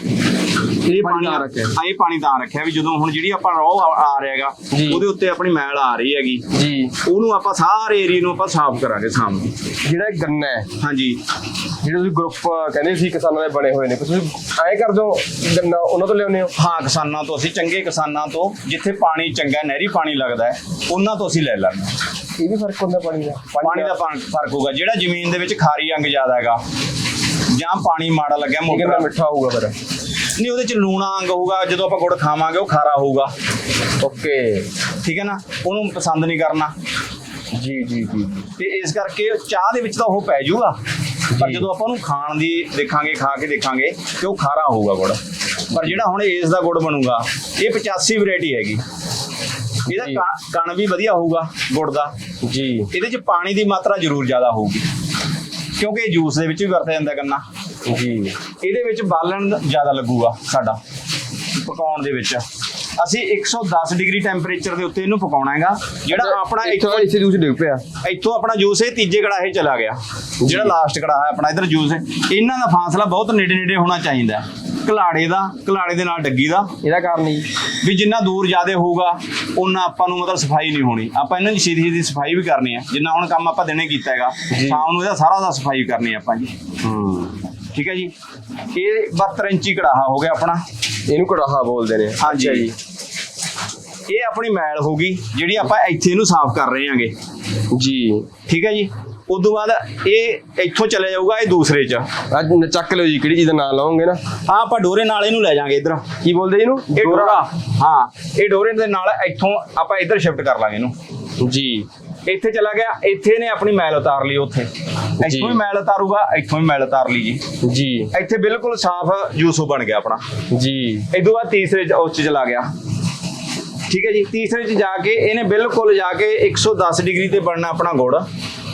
ਇਹ ਪਾਣੀ ਤਾਂ ਰੱਖਿਆ। ਹਾਂ, ਇਹ ਪਾਣੀ ਤਾਂ ਰੱਖਿਆ ਵੀ ਜਦੋਂ ਹੁਣ ਜਿਹੜੀ ਆਪਾਂ ਰੋਹ ਆ ਰਿਹਾ ਹੈਗਾ। ਉਹਦੇ ਉੱਤੇ ਆਪਣੀ ਮੈਲ ਆ ਰਹੀ ਹੈਗੀ। ਜੀ। ਉਹਨੂੰ ਆਪਾਂ ਸਾਰੇ ਏਰੀਆ ਨੂੰ ਆਪਾਂ ਸਾਫ਼ ਕਰਾਂਗੇ ਸ਼ਾਮ ਨੂੰ। ਜਿਹੜਾ ਗੰਨਾ ਹੈ ਹਾਂਜੀ। ਜਿਹੜੇ ਤੁਸੀਂ ਗਰੁੱਪ ਕਹਿੰਦੇ ਸੀ ਕਿਸਾਨਾਂ ਦੇ ਬਣੇ ਹੋਏ ਨੇ ਤੁਸੀਂ ਐਂ ਕਰ ਦੋ ਗੰਨਾ ਉਹਨਾਂ ਤੋਂ ਲਿਆਉਂਦੇ ਹੋ? ਹਾਂ ਕਿਸਾਨਾਂ ਤੋਂ ਅਸੀਂ ਚੰਗੇ ਕਿਸਾਨਾਂ ਤੋਂ ਜਿੱਥੇ ਪਾਣੀ ਚੰਗਾ ਨਹਿਰੀ ਪਾਣੀ ਲੱਗਦਾ ਹੈ ਉਹਨਾਂ ਤੋਂ ਅਸੀਂ ਲੈ ਲੈਂਦੇ ਹਾਂ। ਇਹ ਵੀ ਫ਼ਰਕ ਹੁੰਦਾ ਪਾਣੀ ਦਾ? ਪਾਣੀ ਦਾ ਫ਼ਰਕ ਹੋਊਗਾ। ਜਿਹੜਾ ਜ਼ਮੀਨ ਦੇ ਵਿੱਚ ਖਾਰੀ ਅੰਗ ਜ਼ਿਆਦਾ ਹੈਗਾ ਜਾਂ ਪਾਣੀ ਮਾੜਾ ਲੱਗਿਆ ਮੋਟਰ ਮਿੱਠਾ ਹੋਊਗਾ ਫਿਰ। ਨਹੀਂ ਉਹਦੇ ਚ ਲੂਣਾ ਅੰਗ ਹੋਊਗਾ ਜਦੋਂ ਆਪਾਂ ਗੁੜ ਖਾਵਾਂਗੇ ਉਹ ਖਾਰਾ ਹੋਊਗਾ। ਓਕੇ। ਠੀਕ ਹੈ ਨਾ? ਉਹਨੂੰ ਪਸੰਦ ਨਹੀਂ ਕਰਨਾ। ਜੀ ਜੀ ਜੀ। ਤੇ ਇਸ ਕਰਕੇ ਚਾਹ ਦੇ ਵਿੱਚ ਤਾਂ ਉਹ ਪੈ ਜਾਊਗਾ। ਪਰ। ਜਦੋਂ ਆਪਾਂ ਉਹਨੂੰ ਖਾਣ ਦੀ ਦੇਖਾਂਗੇ ਖਾ ਕੇ ਦੇਖਾਂਗੇ ਕਿ ਉਹ ਖਾਰਾ ਹੋਊਗਾ ਗੁੜ। ਪਰ ਜਿਹੜਾ ਹੁਣ ਇਸ ਦਾ ਗੁੜ ਬਣੂਗਾ ਇਹ 85 ਵੈਰਾਈਟੀ ਹੈਗੀ। ਇਹਦਾ ਜੀ। ਕਣ- ਕਣ ਵੀ ਵਧੀਆ ਹੋਊਗਾ ਗੁੜ ਦਾ। ਜੀ। ਇਹਦੇ ਚ ਪਾਣੀ ਦੀ ਮਾਤਰਾ ਜ਼ਰੂਰ ਜ਼ਿਆਦਾ ਹੋਊਗੀ। ਕਿਉਂਕਿ ਇਹ ਜੂਸ ਦੇ ਵਿੱਚ ਵੀ ਵਰਤਿਆ ਜਾਂਦਾ ਗੰਨਾ। ਜੀ। ਇਹਦੇ ਵਿੱਚ ਬਾਲਣ ਜ਼ਿਆਦਾ ਲੱਗੂਗਾ ਸਾਡਾ ਪਕਾਉਣ ਦੇ ਵਿੱਚ। ਅਸੀਂ 110 ਡਿਗਰੀ ਟੈਂਪਰੇਚਰ ਦੇ ਉੱਤੇ ਇਹਨੂੰ ਪਕਾਉਣਾ ਹੈਗਾ ਜਿਹੜਾ ਆਪਣਾ ਇੱਥੋਂ ਇੱਥੋਂ ਜੂਸ ਡਿੱਗ ਪਿਆ। ਇੱਥੋਂ ਆਪਣਾ ਜੂਸ ਇਹ ਤੀਜੇ ਕੜਾਹੇ ਚਲਾ ਗਿਆ। ਜਿਹੜਾ ਲਾਸਟ ਕੜਾਹਾ ਹੈ ਆਪਣਾ ਇਧਰ ਜੂਸ ਹੈ। ਇਹਨਾਂ ਦਾ ਫਾਸਲਾ ਬਹੁਤ ਨੇੜੇ ਨੇੜੇ ਹੋਣਾ ਚਾਹੀਦਾ। ਹੈ। ਘਲਾੜੇ ਦਾ ਘਲਾੜੇ ਦੇ ਨਾਲ ਡੱਗੀ ਦਾ। ਇਹਦਾ ਕਾਰਨ ਹੀ। ਵੀ ਜਿੰਨਾ ਦੂਰ ਜ਼ਿਆਦੇ ਹੋਊਗਾ ਉਹਨਾਂ ਆਪਾਂ ਨੂੰ ਮਤਲਬ ਸਫ਼ਾਈ ਨਹੀਂ ਹੋਣੀ। ਆਪਾਂ ਇਹਨਾਂ ਦੀ ਛੇਤੀ ਛੇਤੀ ਸਫ਼ਾਈ ਵੀ ਕਰਨੀ ਹੈ ਜਿੰਨਾ ਹੁਣ ਕੰਮ ਆਪਾਂ ਦਿਨੇ ਕੀਤਾ ਹੈਗਾ ਜੀ। ਸ਼ਾਮ ਨੂੰ ਇਹਦਾ ਸਾਰਾ ਦਾ ਸਫ਼ਾਈ ਕਰਨੀ ਆਪਾਂ ਜੀ। ਹੂੰ। ਠੀਕ ਹੈ ਜੀ? ਇਹ 72 ਇੰਚੀ ਕੜਾਹਾ ਹੋ ਗਿਆ ਆਪਣਾ। ਇਹਨੂੰ ਕੜਾਹਾ ਬੋਲਦੇ ਨੇ। ਹਾਂਜੀ। ਅੱਛਾ ਜੀ। ਇਹ ਆਪਣੀ ਮੈਲ ਹੋਗੀ ਜਿਹੜੀ ਆਪਾਂ ਇੱਥੇ ਇਹਨੂੰ ਸਾਫ਼ ਕਰ ਰਹੇ ਹਾਂਗੇ। ਜੀ। ਠੀਕ ਹੈ ਜੀ? ਉਸ ਤੋਂ ਬਾਅਦ ਇਹ ਇੱਥੋਂ ਚਲੇ ਜਾਊਗਾ ਇਹ ਦੂਸਰੇ 'ਚ। ਅੱਜ ਨ- ਚੱਕ ਲਿਓ ਜੀ ਕਿਹੜੀ ਚੀਜ਼ ਦਾ ਨਾਮ ਲਾਉਂਗੇ ਨਾ? ਹਾਂ ਆਪਾਂ ਡੋਰੇ ਨਾਲ ਇਹਨੂੰ ਲੈ ਜਾਾਂਗੇ ਇਧਰ। ਕੀ ਬੋਲਦੇ ਇਹਨੂੰ? ਇਹ ਡੋਰਾ। ਹਾਂ ਇਹ ਡੋਰੇ ਦੇ ਨਾਲ ਇੱਥੋਂ ਆਪਾਂ ਇੱਧਰ ਸ਼ਿਫਟ ਕਰ ਲਾਂਗੇ ਇਹਨੂੰ। ਜੀ। ਇੱਥੇ ਚਲਾ ਗਿਆ ਇੱਥੇ ਨੇ ਆਪਣੀ ਮੈਲ ਉਤਾਰ ਲਈ ਉੱਥੇ। ਜੀ। ਇੱਥੋਂ ਵੀ ਮੈਲ ਉਤਾਰੂਗਾ ਇੱਥੋਂ ਵੀ ਮੈਲ ਉਤਾਰ ਲਈ ਜੀ। ਜੀ। ਇੱਥੇ ਬਿਲਕੁਲ ਸਾਫ਼ ਜੂਸੋ ਬਣ ਗਿਆ ਆਪਣਾ। ਜੀ। ਇਦੋਂ ਬਾਅਦ ਤੀਸਰੇ 'ਚ ਉਸ 'ਚ ਚਲਾ ਗਿਆ। ਠੀਕ ਹੈ ਜੀ ਤੀਸਰੇ 'ਚ ਜਾ ਕੇ ਇਹਨੇ ਬਿਲਕੁਲ ਜਾ ਕੇ 110 ਡਿਗਰੀ ਤੇ ਬਣਨਾ ਆਪਣਾ ਗੁੜ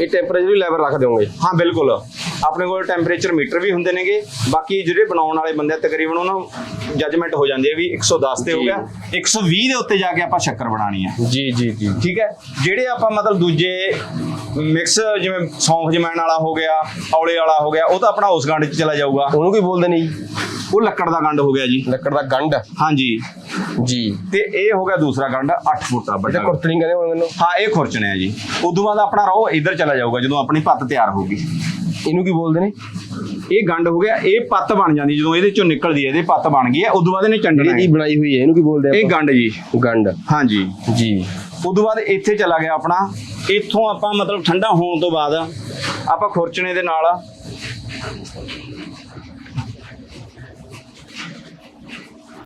ਇਹ ਟੈਂਪਰੇਚਰ ਵੀ ਲੈਵਲ ਰੱਖ ਦਿਓਗੇ। ਹਾਂ ਬਿਲਕੁਲ। ਆਪਣੇ ਕੋਲ ਟੈਂਪਰੇਚਰ ਮੀਟਰ ਵੀ ਹੁੰਦੇ ਨੇਗੇ। ਬਾਕੀ ਜਿਹੜੇ ਬਣਾਉਣ ਵਾਲੇ ਬੰਦੇ ਤਕਰੀਬਨ ਉਹਨਾਂ ਜੱਜਮੈਂਟ ਹੋ ਜਾਂਦੀ ਹੈ ਵੀ 110 ਤੇ ਹੋ। ਗਿਆ। 120 ਦੇ ਉੱਤੇ ਜਾ ਕੇ ਆਪਾਂ ਸ਼ੱਕਰ ਬਣਾਣੀ ਹੈ। ਜੀ ਜੀ ਜੀ। ਠੀਕ ਹੈ? ਜਿਹੜੇ ਆਪਾਂ ਮਤਲਬ ਦੂਜੇ ਮਿਕਸ ਜਿਵੇਂ ਸੌਂਫ ਜਮੈਣ ਵਾਲਾ ਹੋ ਗਿਆ ਔਲੇ ਵਾਲਾ ਹੋ ਗਿਆ ਉਹ ਤਾਂ ਆਪਣਾ ਉਸ ਗੰਢ 'ਚ ਚਲਾ ਜਾਊਗਾ। ਉਹਨੂੰ ਕੀ ਬੋਲਦੇ ਨੇ ਜੀ? ਉਹ ਲੱਕੜ ਦਾ ਗੰਡ ਹੋ ਗਿਆ ਜੀ। ਲੱਕੜ ਦਾ ਗੰਢ। ਹਾਂਜੀ। ਜੀ। ਤੇ ਇਹ ਹੋ ਗਿਆ ਦੂਸਰਾ ਗੰਡ 8 ਫੁੱਟ ਇਹਦਾ ਵੱਡਾ ਕੁਰਤਣੀ ਕਹਿੰਦੇ ਹੁਣ ਮੈਨੂੰ। ਹਾਂ ਇਹ ਖੁਰਚਣੇ ਆ ਜੀ। ਉਦੋਂ ਬਾਅਦ ਆਪਣਾ ਰੋ ਇੱਧਰ ਚਲਾ ਜਾਊਗਾ ਜਦੋਂ ਆਪਣੀ ਪੱਤ ਤਿਆਰ ਹੋਊਗੀ ਇਹਨੂੰ ਕੀ ਬੋਲਦੇ ਨੇ? ਇਹ ਗੰਡ ਹੋ ਗਿਆ ਇਹ ਪੱਤ ਬਣ ਜਾਂਦੀ ਜਦੋਂ ਇਹਦੇ ਚੋਂ ਨਿਕਲਦੀ ਹੈ ਇਹਦੇ ਪੱਤ ਬਣ ਗਈ ਹੈ ਉਦੋਂ ਬਾਅਦ ਇਹਨੇ ਜਿਹੜੀ ਚੰਡਣਾ ਹੈ। ਬਣਾਈ ਹੋਈ ਹੈ ਇਹਨੂੰ ਕੀ ਬੋਲਦੇ ਇਹ ਗੰਡ ਜੀ। ਗੰਢ। ਹਾਂਜੀ। ਜੀ। ਉਦੋਂ ਬਾਅਦ ਇੱਥੇ ਚਲਾ ਗਿਆ ਆਪਣਾ। ਇੱਥੋਂ ਆਪਾਂ ਮਤਲਬ ਠੰਡਾ ਹੋਣ ਤੋਂ ਬਾਅਦ ਆਪਾਂ ਖੁਰਚਣੇ ਦੇ ਨਾਲ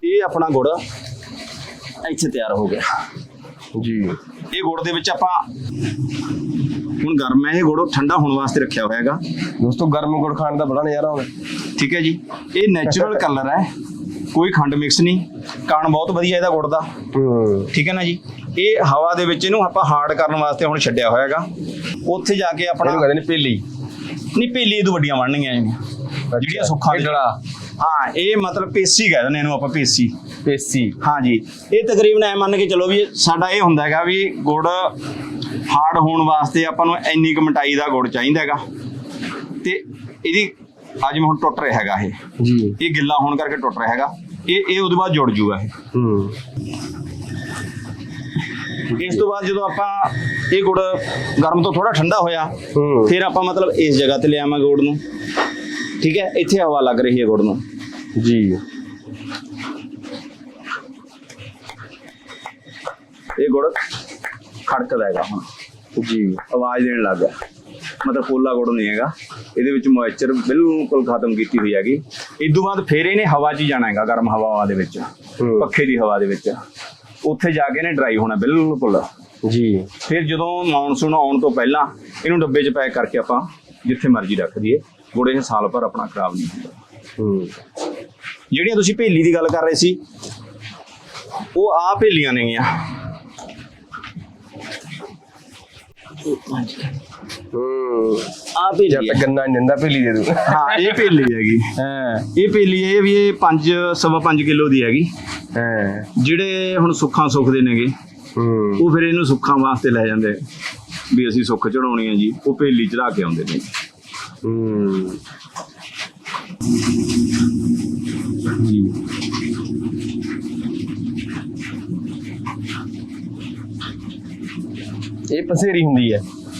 ਇਹ ਆਪਣਾ ਗੁੜ ਇੱਥੇ ਤਿਆਰ ਹੋ ਗਿਆ। ਜੀ। ਇਹ ਗੁੜ ਦੇ ਵਿੱਚ ਆਪਾਂ ਹੁਣ ਗਰਮ ਹੈ ਇਹ ਗੁੜ ਠੰਡਾ ਹੋਣ ਵਾਸਤੇ ਰੱਖਿਆ ਹੋਇਆ ਹੈਗਾ। ਦੋਸਤੋ ਗਰਮ ਗੁੜ ਖਾਣ ਦਾ ਬੜਾ ਨਜ਼ਾਰਾ ਆਉਂਦਾ ਠੀਕ ਹੈ ਜੀ। ਇਹ ਨੈਚੁਰਲ ਕਲਰ ਹੈ। ਕੋਈ ਖੰਡ ਮਿਕਸ ਨਹੀਂ। ਕਾਣ ਬਹੁਤ ਵਧੀਆ ਇਹਦਾ ਗੁੜ ਦਾ। ਠੀਕ ਹੈ ਨਾ ਜੀ। ਇਹ ਹਵਾ ਦੇ ਵਿੱਚ ਇਹਨੂੰ ਆਪਾਂ ਹਾਰਡ ਕਰਨ ਵਾਸਤੇ ਹੁਣ ਛੱਡਿਆ ਹੋਇਆ ਹੈਗਾ। ਉੱਥੇ ਜਾ ਕੇ ਆਪਣਾ ਇਹਨੂੰ ਕਹਿੰਦੇ ਨੇ ਪੇਲੀ। ਨਹੀਂ ਪੇਲੀ ਤੋਂ ਵੱਡੀਆਂ ਬਣਨਗੀਆਂ ਇਹ ਜਿਹੜੀਆਂ ਸੁੱਖਾਂ ਜਿਹੜਾ। ਹਾਂ ਇਹ ਮਤਲਬ ਪੇਸੀ ਕਹਿ ਦਿੰਦੇ ਇਹਨੂੰ ਆਪਾਂ ਪੇਸੀ। ਪੇਸੀ। ਹਾਂ ਜੀ। ਇਹ ਤਕਰੀਬਨ ਐ ਮੰਨ ਕੇ ਚਲੋ ਵੀ ਸਾਡਾ ਇਹ ਹੁੰਦਾ ਹੈਗਾ ਵੀ ਗੁੜ ਹਾਰਡ ਹੋਣ ਵਾਸਤੇ ਆਪਾਂ ਨੂੰ ਇੰਨੀ ਕੁ ਮਟਾਈ ਦਾ ਗੁੜ ਚਾਹੀਦਾ ਹੈਗਾ। ਤੇ ਇਹਦੀ ਅੱਜ ਮੈਂ ਹੁਣ ਟੁੱਟ ਰਿਹਾ ਹੈਗਾ ਇਹ। ਜੀ। ਇਹ ਗਿੱਲਾ ਹੋਣ ਕਰਕੇ ਟੁੱਟ ਰਿਹਾ ਹੈਗਾ। ਇਹ ਇਹ ਉਹਦੇ ਬਾਅਦ ਜੁੜ ਜੂਗਾ ਇਹ। ਹੂੰ। ਇਸ ਤੋਂ ਬਾਅਦ ਜਦੋਂ ਆਪਾਂ ਇਹ ਗੁੜ ਗਰਮ ਤੋਂ ਥੋੜਾ ਠੰਡਾ ਹੋਇਆ ਫਿਰ ਆਪਾਂ ਮਤਲਬ ਇਸ ਜਗ੍ਹਾ ਤੇ ਲਿਆਵਾਂਗੇ ਗੁੜ ਨੂੰ। ਠੀਕ ਹੈ? ਇੱਥੇ ਹਵਾ ਲੱਗ ਰਹੀ ਹੈ ਗੁੜ ਨੂੰ। ਜੀ। ਇਹ ਗੁੜ ਖੜਕਦਾ ਹੈਗਾ ਹੁਣ। ਜੀ। ਆਵਾਜ਼ ਦੇਣ ਲੱਗ ਗਿਆ। ਮਤਲਬ ਪੋਲਾ ਗੁੜ ਨਹੀਂ ਹੈਗਾ। ਇਹਦੇ ਵਿੱਚ ਮੋਇਸਚਰ ਬਿਲਕੁਲ ਖਤਮ ਕੀਤੀ ਹੋਈ ਹੈਗੀ। ਇਸ ਤੋਂ ਬਾਅਦ ਫਿਰ ਇਹਨੇ ਹਵਾ 'ਚ ਹੀ ਜਾਣਾ ਹੈਗਾ ਗਰਮ ਹਵਾਵਾਂ ਦੇ ਵਿੱਚ। ਪੱਖੇ ਦੀ ਹਵਾ ਦੇ ਵਿੱਚ। ਉੱਥੇ ਜਾ ਕੇ ਇਹਨੇ ਡਰਾਈ ਹੋਣਾ ਬਿਲਕੁਲ। ਜੀ। ਫਿਰ ਜਦੋਂ ਮੌਨਸੂਨ ਆਉਣ ਤੋਂ ਪਹਿਲਾਂ ਇਹਨੂੰ ਡੱਬੇ 'ਚ ਪੈਕ ਕਰਕੇ ਆਪਾਂ ਜਿੱਥੇ ਮਰਜ਼ੀ ਰੱਖ ਦਈਏ। ਗੁੜ ਇਹ ਸਾਲ ਭਰ ਆਪਣਾ ਖਰਾਬ ਨਹੀਂ ਹੁੰਦਾ। ਜਿਹੜੀਆਂ ਤੁਸੀਂ ਭੇਲੀ ਦੀ ਗੱਲ ਕਰ ਰਹੇ ਸੀ ਉਹ ਆ ਭੇਲੀਆਂ ਨੇਗੀਆਂ ਹੂੰ ਆ ਭੇਲੀ ਜਦ ਤੱਕ ਗੰਨਾ ਨਹੀਂ ਦਿੰਦਾ ਪੇਲੀ ਦੇ ਦੂੰ ਹਾਂ ਇਹ ਭੇਲੀ ਹੈਗੀ। ਹਾਂ। ਇਹ ਭੇਲੀ ਇਹ ਵੀ ਇਹ 5 ਸਵਾ 5 ਕਿਲੋ ਦੀ ਹੈਗੀ। ਹਾਂ। ਜਿਹੜੇ ਹੁਣ ਸੁੱਖਾਂ ਸੁੱਖਦੇ ਨੇਗੇ ਹੂੰ। ਉਹ ਫਿਰ ਇਹਨੂੰ ਸੁੱਖਾਂ ਵਾਸਤੇ ਲੈ ਜਾਂਦੇ ਵੀ ਅਸੀਂ ਸੁੱਖ ਚੜਾਉਣੀ ਹੈ ਜੀ ਉਹ ਭੇਲੀ ਚੜਾ ਕੇ ਆਉਂਦੇ ਨੇ। ਹੂੰ। ਇਹ ਪਸੇਰੀ ਹੁੰਦੀ ਹੈ।